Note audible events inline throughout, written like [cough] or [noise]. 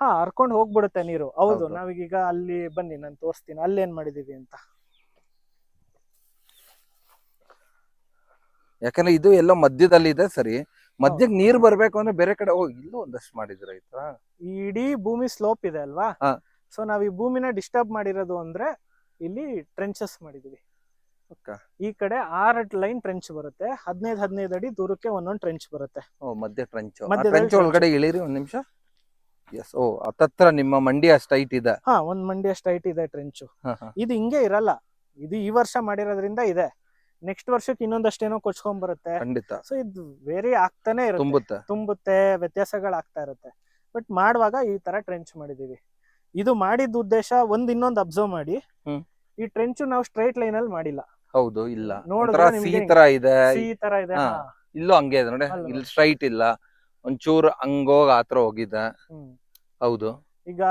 ಹಾ ಹರ್ಕೊಂಡು ಹೋಗ್ಬಿಡುತ್ತೆ ನೀರು. ಹೌದು ಹೌದು. ನಾವೀಗ ಅಲ್ಲಿ ಬನ್ನಿ ನಾನು ತೋರಿಸ್ತೀನಿ. ಅಲ್ಲಿ ಏನ್ ಮಾಡಿದೀವಿ ಅಂತ. ಯಾಕಂದ್ರೆ ಇದು ಎಲ್ಲೋ ಮಧ್ಯದಲ್ಲಿ ಇದೆ ಸರಿ. ಮಧ್ಯಕ್ಕೆ ನೀರ್ ಬರ್ಬೇಕು ಅಂದ್ರೆ ಬೇರೆ ಕಡೆ ಹೋಗಿ ಇಲ್ಲೂ ಒಂದಷ್ಟು ಮಾಡಿದ್ರ ಆಯ್ತಾ ಈ ಇಡೀ ಭೂಮಿ ಸ್ಲೋಪ್ ಇದೆ ಅಲ್ವಾ? ಹಾ. ಸೊ ನಾವ್ ಈ ಭೂಮಿನ ಡಿಸ್ಟರ್ಬ್ ಮಾಡಿರೋದು ಅಂದ್ರೆ ಇಲ್ಲಿ ಟ್ರೆಂಚಸ್ ಮಾಡಿದೀವಿ. Okay. ಈ ಕಡೆ ಆರ್ ಲೈನ್ ಟ್ರೆಂಚ್ ಬರುತ್ತೆ. ಹದಿನೈದು ಹದಿನೈದು ಅಡಿ ದೂರಕ್ಕೆ ಒಂದೊಂದು ಟ್ರೆಂಚ್ ಬರುತ್ತೆ. ಓ ಮಧ್ಯ ಟ್ರಂಚ್ ಮಧ್ಯದಲ್ಲಿ ಟ್ರಂಚ್ trench. ಒಳಗಡೆ ಇಳಿರಿ ಒಂದ್ ನಿಮಿಷ. ಎಸ್ ಓ ನಿಮ್ಮ ಮಂಡಿ ಅಷ್ಟು ಹೈಟ್ ಇದೆ. ಹಾ ಒಂದ್ ಮಂಡಿ ಅಷ್ಟು ಹೈಟ್ ಇದೆ ಟ್ರೆಂಚು ಹ, ಹ. ಇದು ಹಿಂಗೆ ಇರಲ್ಲ. ಇದು ಈ ವರ್ಷ ಮಾಡಿರೋದ್ರಿಂದ ಇದೆ. ನೆಕ್ಸ್ಟ್ ವರ್ಷಕ್ಕೆ ಇನ್ನೊಂದಷ್ಟೇನೋ ಕೊಚ್ಕೊಂಡ್ ಬರುತ್ತೆ ಖಂಡಿತ. ಸೊ ಇದು ವೇರಿ ಆಗ್ತಾನೆ ತುಂಬುತ್ತೆ ತುಂಬುತ್ತೆ. ತುಂಬುತ್ತೆ ವ್ಯತ್ಯಾಸಗಳಾಗ್ತಾ ಇರುತ್ತೆ. ಬಟ್ ಮಾಡುವಾಗ ಈ ತರ ಟ್ರೆಂಚ್ ಮಾಡಿದೀವಿ ಇದು ಮಾಡಿದ ಉದ್ದೇಶ ಒಂದ್ ಇನ್ನೊಂದು ಅಬ್ಸರ್ವ್ ಮಾಡಿ. ಹ್ಮ್. ಈ ಟ್ರೆಂಚ್ ನಾವು ಸ್ಟ್ರೈಟ್ ಲೈನ್ ಅಲ್ಲಿ ಮಾಡಿಲ್ಲ. ಹೌದು ಇಲ್ಲ. ನೋಡಿದ್ರೆ ಒಂಥರ ಸಿ ನಿಮ್ಗೆ ತರ ಇದೆ. ಸಿ ತರ ಇದೆ. ಹಾ. ಹಾ. ಇಲ್ಲೂ ಹಂಗೆ ಇದೆ ನೋಡಿ. ಅಲ್ವಾ? ಇಲ್ಲಿ ಸ್ಟ್ರೈಟ್ ಇಲ್ಲ. ಒಂಚೂರು ಹಂಗೋಗ್ ಆತರ ಹೋಗಿದ್ದ ಹ್ಮ್. ಹೌದು. ಈಗ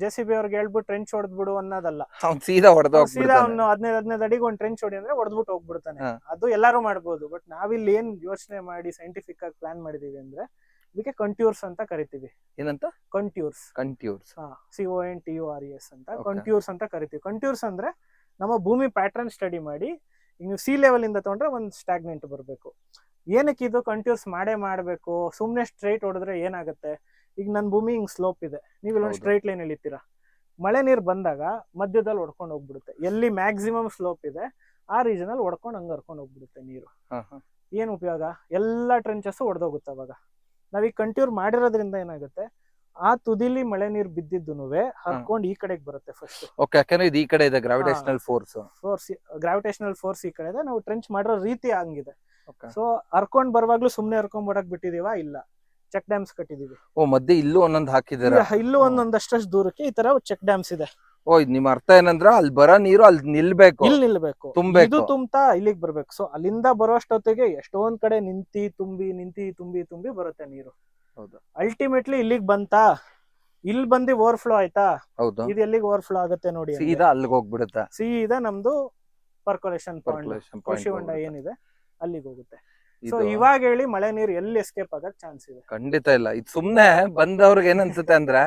ಜೆ ಸಿ ಬಿ ಅವ್ರಿಗೆ ಹೇಳ್ಬಿಟ್ಟು ಟ್ರೆಂಚ್ ಹೊಡೆದ್ಬಿಡು ಅನ್ನೋದಲ್ಲ. ಅವ್ನ್ ಸೀದಾ ಹೊಡೆದ ಅವ್ನು ಸೀದಾ ಅವ್ನು ಹದಿನೈದು ಹದಿನೈದು ಅಡಿಗೆ ಒಂದು ಟ್ರೆಂಚ್ ಹೊಡಿ ಅಂದ್ರೆ ಹೊಡೆದ್ಬಿಟ್ಟು ಹೋಗ್ಬಿಡ್ತಾನೆ. ಹಾ. ಅದು ಎಲ್ಲಾರು ಮಾಡ್ಬೋದು. ಬಟ್ ನಾವಿಲ್ಲಿ ಏನ್ ಯೋಚನೆ ಮಾಡಿ ಸೈಂಟಿಫಿಕ್ ಆಗಿ ಪ್ಲಾನ್ ಮಾಡಿದೀವಿ ಅಂದ್ರೆ ಇದಕ್ಕೆ ಕಂಟ್ಯೂರ್ಸ್ ಅಂತ ಕರಿತೀವಿ. ಏನಂತ? Contours contours C O N T U R S ಅಂತ. Okay. ಕಂಟ್ಯೂರ್ಸ್ ಅಂತ ಕರಿತೀವಿ. ಕಂಟ್ಯೂರ್ಸ್ ಅಂದ್ರೆ ನಮ್ಮ ಭೂಮಿ ಪ್ಯಾಟರ್ನ್ ಸ್ಟಡಿ ಮಾಡಿ ಈಗ ನೀವು ಸಿ ಲೆವೆಲ್ ಇಂದ ತಗೊಂಡ್ರೆ ಒಂದು ಸ್ಟಾಗ್ನೆಂಟ್ ಬರಬೇಕು. ಏನಕ್ಕೆ ಇದು ಕಂಟ್ಯೂರ್ಸ್ ಮಾಡೇ ಮಾಡಬೇಕು? ಸುಮ್ಮನೆ ಸ್ಟ್ರೈಟ್ ಹೊಡೆದ್ರೆ ಏನಾಗುತ್ತೆ? ಈಗ ನನ್ನ ಭೂಮಿ ಹಿಂಗೆ ಸ್ಲೋಪ್ ಇದೆ. ನೀವು ಇಲ್ಲೊಂದು ಸ್ಟ್ರೈಟ್ ಲೈನ್ ಇಳಿತೀರಾ ಮಳೆ ನೀರು ಬಂದಾಗ ಮಧ್ಯದಲ್ಲಿ ಹೊಡ್ಕೊಂಡು ಹೋಗ್ಬಿಡುತ್ತೆ. ಎಲ್ಲಿ ಮ್ಯಾಕ್ಸಿಮಮ್ ಸ್ಲೋಪ್ ಇದೆ ಆ ರೀಜನ್ ಅಲ್ಲಿ ಹೊಡ್ಕೊಂಡು ಹಂಗೆ ಹರ್ಕೊಂಡು ಹೋಗ್ಬಿಡುತ್ತೆ ನೀರು. ಏನು ಉಪಯೋಗ? ಎಲ್ಲ ಟ್ರೆಂಚಸ್ ಹೊಡೆದೋಗುತ್ತೆ ಅವಾಗ. ನಾವೀಗ ಕಂಟ್ಯೂರ್ ಮಾಡಿರೋದ್ರಿಂದ ಏನಾಗುತ್ತೆ? ಆ ತುದಿಲಿ ಮಳೆ ನೀರು ಬಿದ್ದಿದ್ದು ಹರ್ಕೊಂಡು ಈ ಕಡೆಗೆ ಬರುತ್ತೆ ಫಸ್ಟ್ ಓಕೆ ಯಾಕಂದ್ರೆ ಇದು ಈ ಕಡೆ ಇದೆ gravitational force force gravitational force ಈ ಕಡೆ ಇದೆ. ನಾವು ಟ್ರೆಂಚ್ ಮಾಡಿರೋ ರೀತಿ ಹಂಗಿದೆ. ಸೊ ಹರ್ಕೊಂಡ್ ಬರುವಾಗ್ಲೂ ಸುಮ್ನೆ ಹರ್ಕೊಂಡ್ ಬರಕ್ ಬಿಟ್ಟಿದೀವ? ಇಲ್ಲ. Check dams ಕಟ್ಟಿದೀವಿ. ಓ ಮಧ್ಯೆ ಇಲ್ಲೂ ಒಂದೊಂದು ಹಾಕಿದಾರೆ ಇಲ್ಲೂ ಒಂದೊಂದಷ್ಟು ದೂರಕ್ಕೆ ಈ ತರ ಚೆಕ್ ಡ್ಯಾಮ್ಸ್ ಇದೆ. ಓ ಇದ್ ನಿಮ್ ಅರ್ಥ ಏನಂದ್ರ ಅಲ್ಲಿ ಬರೋ ನೀರು ಅಲ್ಲಿ ನಿಲ್ಬೇಕು. ಇಲ್ಲಿ ನಿಲ್ಬೇಕು. ತುಂಬೇಕು. ಇದು ತುಂಬ್ತಾ ಇಲ್ಲಿಗೆ ಬರ್ಬೇಕು. ಸೊ ಅಲ್ಲಿಂದ ಬರೋಷ್ಟೊತ್ತಿಗೆ ಎಷ್ಟೊಂದ್ ಕಡೆ ನಿಂತಿ ತುಂಬಿ ನಿಂತಿ ತುಂಬಿ ತುಂಬಿ ಬರುತ್ತೆ ನೀರು. ಹೌದು. ಅಲ್ಟಿಮೇಟ್ಲಿ ಇಲ್ಲಿಗೆ ಬಂತಾ? ಇಲ್ಲಿ ಓವರ್ ಫ್ಲೋ ಆಯ್ತಾ? ಹೌದು. ಇದು ಎಲ್ಲಿಗೆ ಓವರ್ಫ್ಲೋ ಆಗುತ್ತೆ ನೋಡಿ ಸೀದಾ ಅಲ್ಲಿಗೆ ಹೋಗ್ಬಿಡುತ್ತೆ? ಸೀದಾ ನಮ್ದು ಪರ್ಕೊಲೇಷನ್ ಪಾಯಿಂಟ್ ಕೃಷಿ ಹೊಂಡ ಏನಿದೆ? ಅಲ್ಲಿಗೆ ಹೋಗುತ್ತೆ. ಸೊ ಇದು ಇವಾಗ ಹೇಳಿ ಮಳೆ ನೀರು ಎಲ್ಲಿ ಎಸ್ಕೇಪ್ ಆಗಕ್ ಚಾನ್ಸ್ ಇದೆ. ಖಂಡಿತ ಇಲ್ಲ. ಇದು ಸುಮ್ನೆ ಬಂದವ್ರಿಗೆ ಏನ್ ಅನ್ಸುತ್ತೆ ಅಂದ್ರೆ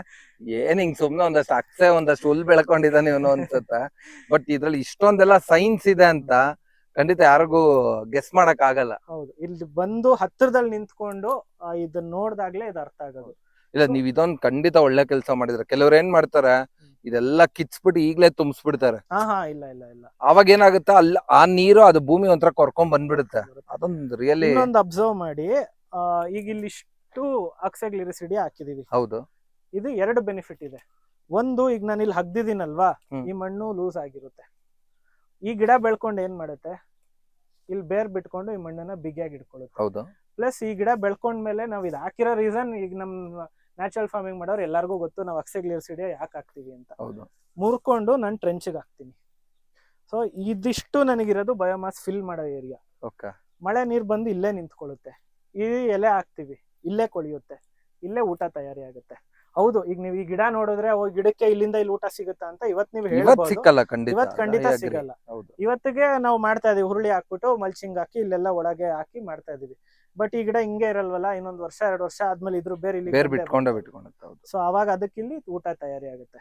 ಏನ್ ಹಿಂಗ್ ಸುಮ್ನೆ ಒಂದಷ್ಟು ಅಕ್ಸೆ ಒಂದಷ್ಟು ಹುಲ್ ಬೆಳ್ಕೊಂಡಿದ್ದಾನೆ ಇವನು ಅನ್ಸುತ್ತೆ? ಬಟ್ ಇದ್ರಲ್ಲಿ ಇಷ್ಟೊಂದೆಲ್ಲ ಸೈನ್ಸ್ ಇದೆ ಅಂತ ಖಂಡಿತ ಯಾರಿಗೂ ಗೆಸ್ ಮಾಡಕ್ ಆಗಲ್ಲ. ಹೌದು. ಇಲ್ಲಿ ಬಂದು ಹತ್ತಿರದಲ್ಲಿ ನಿಂತ್ಕೊಂಡು ಆ, ಇದನ್ನ ನೋಡ್ದಾಗ್ಲೇ ಇದು ಅರ್ಥ ಆಗೋದು. ಇಲ್ಲ ನೀವ್ ಇದೊಂದ್ ಖಂಡಿತ ಒಳ್ಳೆ ಕೆಲಸ ಮಾಡಿದ್ರೆ. ಕೆಲವ್ರು ಏನ್ ಮಾಡ್ತಾರೆ ಇದೆಲ್ಲ ಕಿಚ್ಬಿಟ್ಟು ಈಗ್ಲೇ ತುಂಬಿಸ್ಬಿಡ್ತಾರೆ. ಹಾ ಹಾ ಇಲ್ಲ ಇಲ್ಲ ಇಲ್ಲ. ಅವಾಗ ಏನಾಗುತ್ತೆ ಅಲ್ಲಿ ಆ ನೀರು ಅದು ಭೂಮಿ ಒಂಥರ ಕೊರ್ಕೊಂಡ್ ಬಂದ್ಬಿಡುತ್ತೆ. ಅದೊಂದು ರಿಯಲಿ ಇನ್ನೊಂದು ಅಬ್ಸರ್ವ್ ಮಾಡಿ ಆ, ಈಗ ಇಲ್ಲಿ ಇಷ್ಟು ಅಕ್ಸೆಗ್ಲಿರಿಸಿಡಿ ಹಾಕಿದೀವಿ. ಹೌದು. ಇದು ಎರಡು ಬೆನಿಫಿಟ್ ಇದೆ. ಒಂದು ಈಗ ನಾನು ಇಲ್ಲಿ ಹಗ್ದಿದ್ದೀನಲ್ವಾ? ಹ್ಮ್. ಈ ಮಣ್ಣು ಲೂಸ್ ಆಗಿರುತ್ತೆ. ಈ ಗಿಡ ಬೆಳ್ಕೊಂಡು ಏನ್ ಮಾಡುತ್ತೆ? ಇಲ್ಲಿ ಬೇರ್ ಬಿಟ್ಕೊಂಡು ಈ ಮಣ್ಣನ್ನ ಬಿಗಿಯಾಗಿ ಇಟ್ಕೊಳ್ಳುತ್ತೆ. ಹೌದು. ಪ್ಲಸ್ ಈ ಗಿಡ ಬೆಳ್ಕೊಂಡ್ಮೇಲೆ ನಾವು ಇದು ಹಾಕಿರೋ ರೀಸನ್ ಈಗ ನಮ್ ನ್ಯಾಚುರಲ್ ಫಾರ್ಮಿಂಗ್ ಮಾಡೋರು ಎಲ್ಲರಿಗೂ ಗೊತ್ತು ನಾವು ಅಕ್ಸೆಗ್ಲಿರಿಸಿಡಿ ಯಾಕೆ ಹಾಕ್ತೀವಿ ಅಂತ. ಹೌದು. ಮುರ್ಕೊಂಡು ನಾನು ಟ್ರೆಂಚ್ಗೆ ಹಾಕ್ತೀನಿ. ಸೊ ಇದಿಷ್ಟು ನನಗಿರೋದು ಬಯೋಮಾಸ್ ಫಿಲ್ ಮಾಡೋ ಏರಿಯಾ ಓಕೆ ಮಳೆ ನೀರು ಬಂದು ಇಲ್ಲೇ ನಿಂತ್ಕೊಳ್ಳುತ್ತೆ. ಈ ಎಲೆ ಹಾಕ್ತೀವಿ ಇಲ್ಲೇ ಕೊಳಿಯುತ್ತೆ ಇಲ್ಲೇ ಊಟ ತಯಾರಿ ಆಗುತ್ತೆ. ಹೌದು ಈಗ ನೀವು ಈ ಗಿಡ ನೋಡಿದ್ರೆ ಓ ಗಿಡಕ್ಕೆ ಇಲ್ಲಿಂದ ಇಲ್ಲಿ ಊಟ ಸಿಗುತ್ತಾ ಅಂತ ಇವತ್ ನೀವು ಹೇಳಬಹುದು ಹೇಳ್ಬೋದು. ಸಿಕ್ಕಲ್ಲ ಖಂಡಿತ. ಇವತ್ ಖಂಡಿತ ಸಿಗಲ್ಲ. ಹೌದು. ಇವತ್ತಿಗೆ ನಾವು ಮಾಡ್ತಾ ಇದೀವಿ ಹುರುಳಿ ಹಾಕ್ಬಿಟ್ಟು ಮಲ್ಚಿಂಗ್ ಹಾಕಿ ಇಲ್ಲೆಲ್ಲ ಒಳಗೆ ಹಾಕಿ ಮಾಡ್ತಾ ಇದೀವಿ. ಬಟ್ ಈ ಗಿಡ ಹಿಂಗೆ ಇರಲ್ವಲ್ಲ ಇನ್ನೊಂದ್ ವರ್ಷ ಎರಡು ವರ್ಷ ಆದ್ಮೇಲೆ ಇದ್ರ ಬೇರೆ ಇಲ್ಲಿ ಬೇರ್ ಬಿಟ್ಕೊಂಡ ಬಿಟ್ಕೊಂಡತ್ತೆ ಹೌದು. ಸೊ ಅವಾಗ ಅದಕ್ಕೆ ಇಲ್ಲಿ ಊಟ ತಯಾರಿ ಆಗುತ್ತೆ.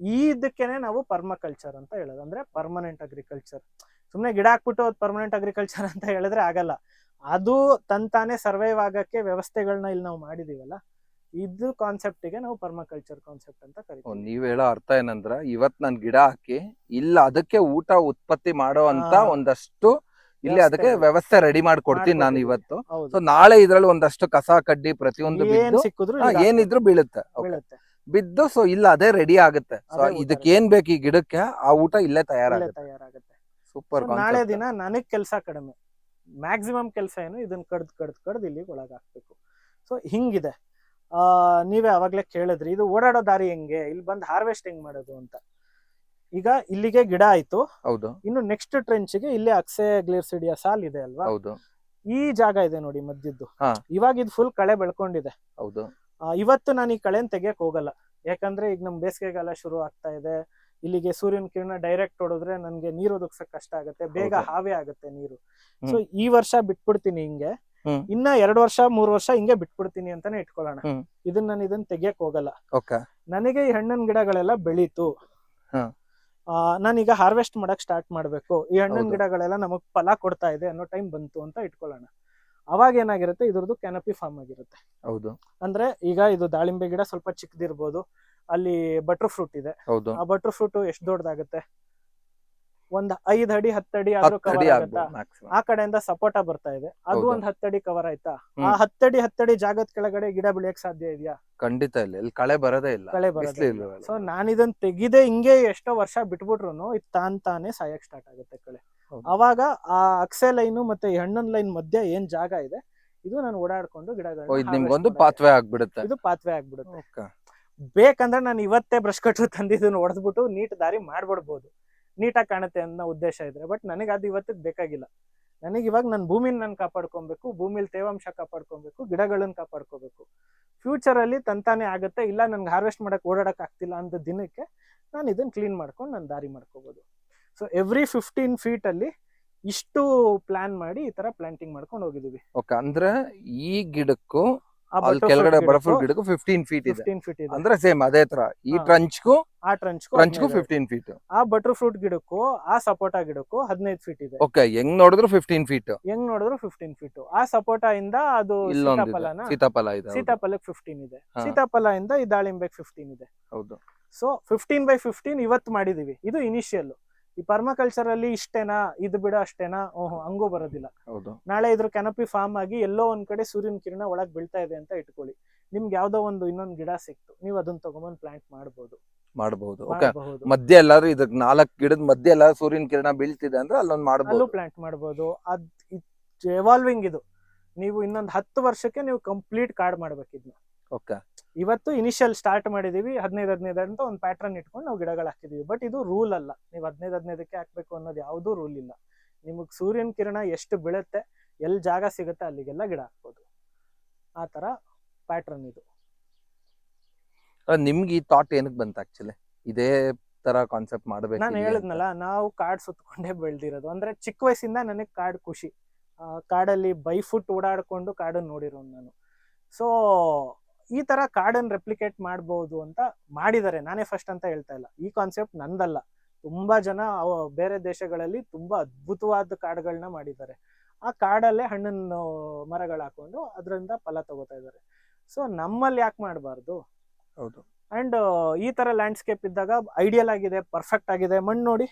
ಈ ಇದಕ್ಕೇನೆ ನಾವು ಪರ್ಮಕಲ್ಚರ್ ಅಂತ ಹೇಳೋದು. ಅಂದ್ರೆ ಪರ್ಮನೆಂಟ್ ಅಗ್ರಿಕಲ್ಚರ್ ಸುಮ್ನೆ ಗಿಡ ಹಾಕ್ಬಿಟ್ಟು ಅದು ಪರ್ಮನೆಂಟ್ ಅಗ್ರಿಕಲ್ಚರ್ ಅಂತ ಹೇಳಿದ್ರೆ ಆಗಲ್ಲ. ಅದು ತಂತಾನೆ ಸರ್ವೈವ್ ಆಗಕ್ಕೆ ವ್ಯವಸ್ಥೆಗಳನ್ನ ಇಲ್ಲಿ ನಾವು ಮಾಡಿದೀವಲ್ಲ ಇದು ಕಾನ್ಸೆಪ್ಟ್ಗೆ ನಾವು ಪರ್ಮಕಲ್ಚರ್ ಕಾನ್ಸೆಪ್ಟ್ ಅಂತ ಕರಿತೀವಿ. ನೀವ್ ಹೇಳೋ ಅರ್ಥ ಏನಂದ್ರ ಇವತ್ ನಾನ್ ಗಿಡ ಹಾಕಿ ಇಲ್ಲ ಅದಕ್ಕೆ ಊಟ ಉತ್ಪತ್ತಿ ಮಾಡೋ ಅಂತ ಒಂದಷ್ಟು ಇಲ್ಲಿ ಅದಕ್ಕೆ ವ್ಯವಸ್ಥೆ ರೆಡಿ ಮಾಡ್ಕೊಡ್ತೀನಿ ನಾನು ಇವತ್ತು. ಸೊ ನಾಳೆ ಇದ್ರಲ್ಲಿ ಒಂದಷ್ಟು ಕಸ ಕಡ್ಡಿ ಪ್ರತಿಯೊಂದು ಬಿದ್ದು ಏನಿದ್ರು ಬೀಳುತ್ತೆ. ಬಿದ್ದು ಸೊ ಇಲ್ಲ ಅದೇ ರೆಡಿ ಆಗುತ್ತೆ. ಸೊ ಇದಕ್ಕೆ ಏನ್ ಬೇಕು ಈ ಗಿಡಕ್ಕೆ ಆ ಊಟ ಇಲ್ಲೇ ತಯಾರಾಗುತ್ತೆ. ಸೂಪರ್ ನಾಳೆ ದಿನ ನನಗ್ ಕೆಲಸ ಕಡಿಮೆ. ಮ್ಯಾಕ್ಸಿಮಮ್ ಕೆಲಸ ಏನು ಇದನ್ನ ಕಡ್ದ್ ಕಡ್ದ್ ಕಡ್ದ್ ಇಲ್ಲಿ ಒಳಗಾಕ್ಬೇಕು. ಸೊ ಹಿಂಗಿದೆ. ಆ ನೀವೇ ಅವಾಗ್ಲೇ ಕೇಳಿದ್ರಿ ಇದು ಓಡಾಡೋ ದಾರಿ ಹೆಂಗೆ? ಇಲ್ಲಿ ಬಂದು ಹಾರ್ವೆಸ್ಟ್ ಹೆಂಗ್ ಮಾಡೋದು ಅಂತ. ಈಗ ಇಲ್ಲಿಗೆ ಗಿಡ ಆಯ್ತು. ಹೌದು. ಇನ್ನು ನೆಕ್ಸ್ಟ್ ಟ್ರೆಂಚ್ಗೆ ಇಲ್ಲೇ ಅಕ್ಸೆ ಗ್ಲಿರ್ಸಿಡಿಯ ಸಾಲ್ ಇದೆ ಅಲ್ವಾ? ಹೌದು. ಈ ಜಾಗ ಇದೆ ನೋಡಿ ಮಧ್ಯದ್ದು. ಇವಾಗ ಇದು ಫುಲ್ ಕಳೆ ಬೆಳ್ಕೊಂಡಿದೆ. ಹೌದು. ಇವತ್ತು ನಾನು ಈ ಕಳೆನ್ ತೆಗಿಯಕ್ ಹೋಗಲ್ಲ. ಯಾಕಂದ್ರೆ ಈಗ ನಮ್ ಬೇಸಿಗೆಗಾಲ ಶುರು ಆಗ್ತಾ ಇದೆ. ಇಲ್ಲಿಗೆ ಸೂರ್ಯನ ಕಿರಣ ಡೈರೆಕ್ಟ್ ಹೊಡೆದ್ರೆ ನನ್ಗೆ ನೀರು ಒದಗ್ಸಕ್ ಕಷ್ಟ ಆಗುತ್ತೆ. ಬೇಗ ಹಾವೆ ಆಗುತ್ತೆ ನೀರು. ಸೊ ಈ ವರ್ಷ ಬಿಟ್ಬಿಡ್ತೀನಿ ಹಿಂಗೆ. ಇನ್ನ ಎರಡ್ ವರ್ಷ ಮೂರ್ ವರ್ಷ ಹಿಂಗೆ ಬಿಟ್ಬಿಡ್ತೀನಿ ಅಂತಾನೆ ಇಟ್ಕೊಳ್ಳೋಣ. ಇದನ್ನ ನಾನು ಇದನ್ನ ತೆಗಿಯಕ್ ಹೋಗಲ್ಲ. ನನಗೆ ಈ ಹಣ್ಣಿನ ಗಿಡಗಳೆಲ್ಲ ಬೆಳೀತು. ನಾನೀಗ ಹಾರ್ವೆಸ್ಟ್ ಮಾಡಕ್ ಸ್ಟಾರ್ಟ್ ಮಾಡ್ಬೇಕು. ಈ ಹಣ್ಣಿನ ಗಿಡಗಳೆಲ್ಲ ನಮಗ್ ಫಲ ಕೊಡ್ತಾ ಇದೆ ಅನ್ನೋ ಟೈಮ್ ಬಂತು ಅಂತ ಇಟ್ಕೊಳ್ಳೋಣ. ಅವಾಗ ಏನಾಗಿರುತ್ತೆ ಇದ್ರದ್ದು ಕ್ಯಾನಪಿ ಫಾರ್ಮ್ ಆಗಿರುತ್ತೆ. ಹೌದು. ಅಂದ್ರೆ ಈಗ ಇದು ದಾಳಿಂಬೆ ಗಿಡ ಸ್ವಲ್ಪ ಚಿಕ್ಕದಿರ್ಬೋದು ಅಲ್ಲಿ ಬಟರ್ ಫ್ರೂಟ್ ಇದೆ ಆ ಬಟರ್ ಫ್ರೂಟ್ ಎಷ್ಟು ದೊಡ್ಡದಾಗುತ್ತೆ ಒಂದ್ ಐದ್ ಅಡಿ ಹತ್ತಡಿ ಆದ್ರೂ ಕವರ್ ಆಗುತ್ತಾ ಆ ಕಡೆಯಿಂದ ಸಪೋಟ ಬರ್ತಾ ಇದೆ ಅದು. ಒಂದ್ ಹತ್ತಡಿ ಕವರ್ ಆಯ್ತಾ. ಆ ಹತ್ತಡಿ ಹತ್ತಡಿ ಜಾಗದ ಕೆಳಗಡೆ ಗಿಡ ಬೆಳೆಯಕ್ ಸಾಧ್ಯ ಇದೆಯಾ ಖಂಡಿತ ಇಲ್ಲ ಇಲ್ಲಿ ಕಳೆ ಬರದೇ ಇಲ್ಲ ಕಳೆ ಬರೋದೇ ಇಲ್ವಲ್ಲ. ಸೊ ನಾನು ಇದನ್ನ ತೆಗಿದೆ ಹಿಂಗೆ ಎಷ್ಟೋ ವರ್ಷ ಬಿಟ್ಬಿಟ್ರು ಇದ್ ತಾನ್ ತಾನೇ ಸಾಯಕ್ ಸ್ಟಾರ್ಟ್ ಆಗುತ್ತೆ ಕಳೆ. ಅವಾಗ ಆ ಅಕ್ಸೆ ಲೈನ್ ಮತ್ತೆ ಈ ಹಣ್ಣನ್ ಲೈನ್ ಮಧ್ಯ ಏನ್ ಜಾಗ ಇದೆ ಇದು ನಾನು ಓಡಾಡ್ಕೊಂಡು ಗಿಡಗಳು ಪಾತ್ವೆ ಆಗ್ಬಿಡುತ್ತೆ. ಇದು ಪಾತ್ವೆ ಆಗ್ಬಿಡುತ್ತೆ. ಬೇಕಂದ್ರೆ ನಾನು ಇವತ್ತೇ ಬ್ರಷ್ ಕಟ್ರು ತಂದಿದ್ದನ್ನು ಹೊಡೆದ್ಬಿಟ್ಟು ನೀಟ್ ದಾರಿ ಮಾಡ್ಬಿಡ್ಬೋದು ನೀಟಾಗಿ ಕಾಣುತ್ತೆ ಅನ್ನೋ ಉದ್ದೇಶ ಇದ್ರೆ ಬಟ್ ನನಗೆ ಅದು ಇವತ್ತಿಗೆ ಬೇಕಾಗಿಲ್ಲ. ನನಗೆ ಇವಾಗ ನನ್ನ ಭೂಮಿನ ನಾನು ಕಾಪಾಡ್ಕೊಬೇಕು, ಭೂಮಿಲಿ ತೇವಾಂಶ ಕಾಪಾಡ್ಕೊಬೇಕು ಗಿಡಗಳನ್ನ ಕಾಪಾಡ್ಕೋಬೇಕು. ಫ್ಯೂಚರ್ ಅಲ್ಲಿ ತಂತಾನೆ ಆಗುತ್ತೆ, ಇಲ್ಲ ನನ್ಗೆ ಹಾರ್ವೆಸ್ಟ್ ಮಾಡಕ್ ಓಡಾಡಕ್ ಆಗ್ತಿಲ್ಲ ಅಂತ ದಿನಕ್ಕೆ ನಾನು ಇದನ್ನ ಕ್ಲೀನ್ ಮಾಡ್ಕೊಂಡು ನಾನು ದಾರಿ ಮಾಡ್ಕೋಬಹುದು ಸೊ ಎವ್ರಿ ಫಿಫ್ಟೀನ್ ಫೀಟ್ ಅಲ್ಲಿ ಇಷ್ಟು ಪ್ಲಾನ್ ಮಾಡಿ ಈ ತರ ಪ್ಲಾಂಟಿಂಗ್ ಮಾಡ್ಕೊಂಡು ಹೋಗಿದೀವಿ. ಓಕೆ ಅಂದ್ರೆ ಈ ಗಿಡಕ್ಕೂ ಅಲ್ಲಿ ಕೆಳಗಡೆ ಗಿಡಕ್ಕೂ ಬರಫುಲ್ ಗಿಡಕ್ಕೂ ಫಿಫ್ಟೀನ್ ಫೀಟ್ ಇದೆ. 15 ಫೀಟ್ ಇದೆ. ಅಂದ್ರೆ ಸೇಮ್ ಅದೇ ತರ. ಈ ಹಾ. ಟ್ರಂಚ್ಗೂ ಆ ಟ್ರಂಚ್ ಟ್ರಂಚ್ಗೂ ಫಿಫ್ಟೀನ್ ಫೀಟ್ ಆ ಬಟರ್ ಫ್ರೂಟ್ ಗಿಡಕ್ಕೂ ಆ ಸಪೋಟ ಗಿಡಕ್ಕೂ ಹದಿನೈದು ಫೀಟ್ ಇದೆ. ಓಕೆ ಹೆಂಗ್ ನೋಡಿದ್ರು ಫಿಫ್ಟೀನ್ ಫೀಟ್ ಹೆಂಗ್ ನೋಡಿದ್ರು ಫಿಫ್ಟೀನ್ ಫೀಟ್ ಆ ಸಪೋಟ ಇಂದ ಅದು ಇಲ್ಲೊಂದು ಸೀತಾಫಲನ? ಸೀತಾಫಲ ಇದೆ ಹೌದು. ಸೀತಾಫಲಕ್ಕೆ ಫಿಫ್ಟೀನ್ ಇದೆ. ಹಾ. ಸೀತಾಫಲ ಇಂದ ಈ ದಾಳಿಂಬೆಗೆ ಫಿಫ್ಟೀನ್ ಇದೆ. ಹೌದು. ಸೊ ಫಿಫ್ಟೀನ್ ಬೈ ಫಿಫ್ಟೀನ್ ಇವತ್ತು ಮಾಡಿದೀವಿ. ಇದು ಇನಿಷಿಯಲ್ ಈ ಪರ್ಮಾಕಲ್ಚರ್ ಅಲ್ಲಿ ಇಷ್ಟೇನಾ? ಇದು ಬಿಡ ಅಷ್ಟೇನಾ? ಓಹೋ ಹಂಗೂ ಬರೋದಿಲ್ಲ. ಹೌದು. ನಾಳೆ ಇದ್ರ ಕೆನಪಿ ಫಾರ್ಮ್ ಆಗಿ ಎಲ್ಲೋ ಒಂದ್ ಕಡೆ ಸೂರ್ಯನ ಕಿರಣ ಒಳಗ್ ಬೀಳ್ತಾ ಇದೆ ಅಂತ ಇಟ್ಕೊಳ್ಳಿ. ನಿಮ್ಗೆ ಯಾವ್ದೋ ಒಂದು ಇನ್ನೊಂದ್ ಗಿಡ ಸಿಕ್ತು. ನೀವು ಅದನ್ನ ತಗೊಂಬಂದ್ ಪ್ಲಾಂಟ್ ಮಾಡ್ಬೋದು. ಮಾಡಬಹುದು ಓಕೆ. ಮಾಡಬಹುದು ಮಧ್ಯೆ ಎಲ್ಲಾದ್ರೂ ಇದಕ್ ನಾಲ್ಕು ಗಿಡದ ಮಧ್ಯೆ ಎಲ್ಲ ಸೂರ್ಯನ ಕಿರಣ ಬೀಳ್ತಿದೆ ಅಂದ್ರೆ ಅಲ್ಲೊಂದ್ ಅಲ್ಲೂ ಮಾಡಬಹುದು ಪ್ಲಾಂಟ್ ಮಾಡಬಹುದು ಅದ್ ಎವಾಲ್ವಿಂಗ್ ಇದು. ನೀವು ಇನ್ನೊಂದ್ ಹತ್ತು ವರ್ಷಕ್ಕೆ ನೀವು ಕಂಪ್ಲೀಟ್ ಕಾರ್ಡ್ ಮಾಡ್ಬೇಕು ಇದನ್ನ ಓಕೆ. ಇವತ್ತು ಇನಿಷಿಯಲ್ ಸ್ಟಾರ್ಟ್ ಮಾಡಿದೀವಿ ಹದಿನೈದು ಹದಿನೈದು ಅಂತ ಒಂದು ಪ್ಯಾಟ್ರನ್ ಇಟ್ಕೊಂಡು ನಾವು ಗಿಡಗಳು ಹಾಕಿದೀವಿ. ಬಟ್ ಇದು ರೂಲ್ ಅಲ್ಲ. ನೀವು ಹದಿನೈದು ಹದಿನೈದಕ್ಕೆ ಹಾಕ್ಬೇಕು ಅನ್ನೋದು ಯಾವುದೂ ರೂಲ್ ಇಲ್ಲ. ನಿಮಗೆ ಸೂರ್ಯನ ಕಿರಣ ಎಷ್ಟು ಬೀಳುತ್ತೆ ಎಲ್ಲಿ ಜಾಗ ಸಿಗುತ್ತೆ ಅಲ್ಲಿಗೆಲ್ಲ ಗಿಡ ಹಾಕ್ಬೋದು. ಆ ಥರ ಪ್ಯಾಟ್ರನ್ ಇದು. ನಿಮ್ಗೆ ಈ ಥಾಟ್ ಏನಕ್ಕೆ ಬಂತ ಆಕ್ಚುಲಿ ಇದೇ ತರ ಕಾನ್ಸೆಪ್ಟ್ ಮಾಡಬೇಕು ನಾನು ಹೇಳಿದ್ನಲ್ಲ ನಾವು ಕಾಡ್ ಸುತ್ತಕೊಂಡೇ ಬೆಳ್ದಿರೋದು. ಅಂದ್ರೆ ಚಿಕ್ಕ ವಯಸ್ಸಿಂದ ನನಗೆ ಕಾಡ್ ಖುಷಿ. ಕಾಡಲ್ಲಿ ಬೈ ಫುಟ್ ಓಡಾಡ್ಕೊಂಡು ಕಾಡನ್ನು ನೋಡಿರೋನು ನಾನು. ಸೊ ಈ ತರ ಕಾಡನ್ನ ರೆಪ್ಲಿಕೇಟ್ ಮಾಡಬಹುದು ಅಂತ ಮಾಡಿದ್ದಾರೆ. ನಾನೇ ಫಸ್ಟ್ ಅಂತ ಹೇಳ್ತಾ ಇಲ್ಲ. ಈ ಕಾನ್ಸೆಪ್ಟ್ ನಂದಲ್ಲ. ತುಂಬಾ ಜನ ಬೇರೆ ದೇಶಗಳಲ್ಲಿ ತುಂಬಾ ಅದ್ಭುತವಾದ ಕಾಡುಗಳನ್ನ ಮಾಡಿದ್ದಾರೆ. ಆ ಕಾಡಲ್ಲೇ ಹಣ್ಣಿನ ಮರಗಳು ಹಾಕೊಂಡು ಅದರಿಂದ ಫಲ ತಗೋತಾ ಇದ್ದಾರೆ. ಸೊ ನಮ್ಮಲ್ಲಿ ಯಾಕೆ ಮಾಡಬಾರ್ದು? ಹೌದು. ಅಂಡ್ ಈ ತರ ಲ್ಯಾಂಡ್ಸ್ಕೇಪ್ ಇದ್ದಾಗ ಐಡಿಯಲ್ ಆಗಿದೆ ಪರ್ಫೆಕ್ಟ್ ಆಗಿದೆ. ಮಣ್ಣು ನೋಡಿ.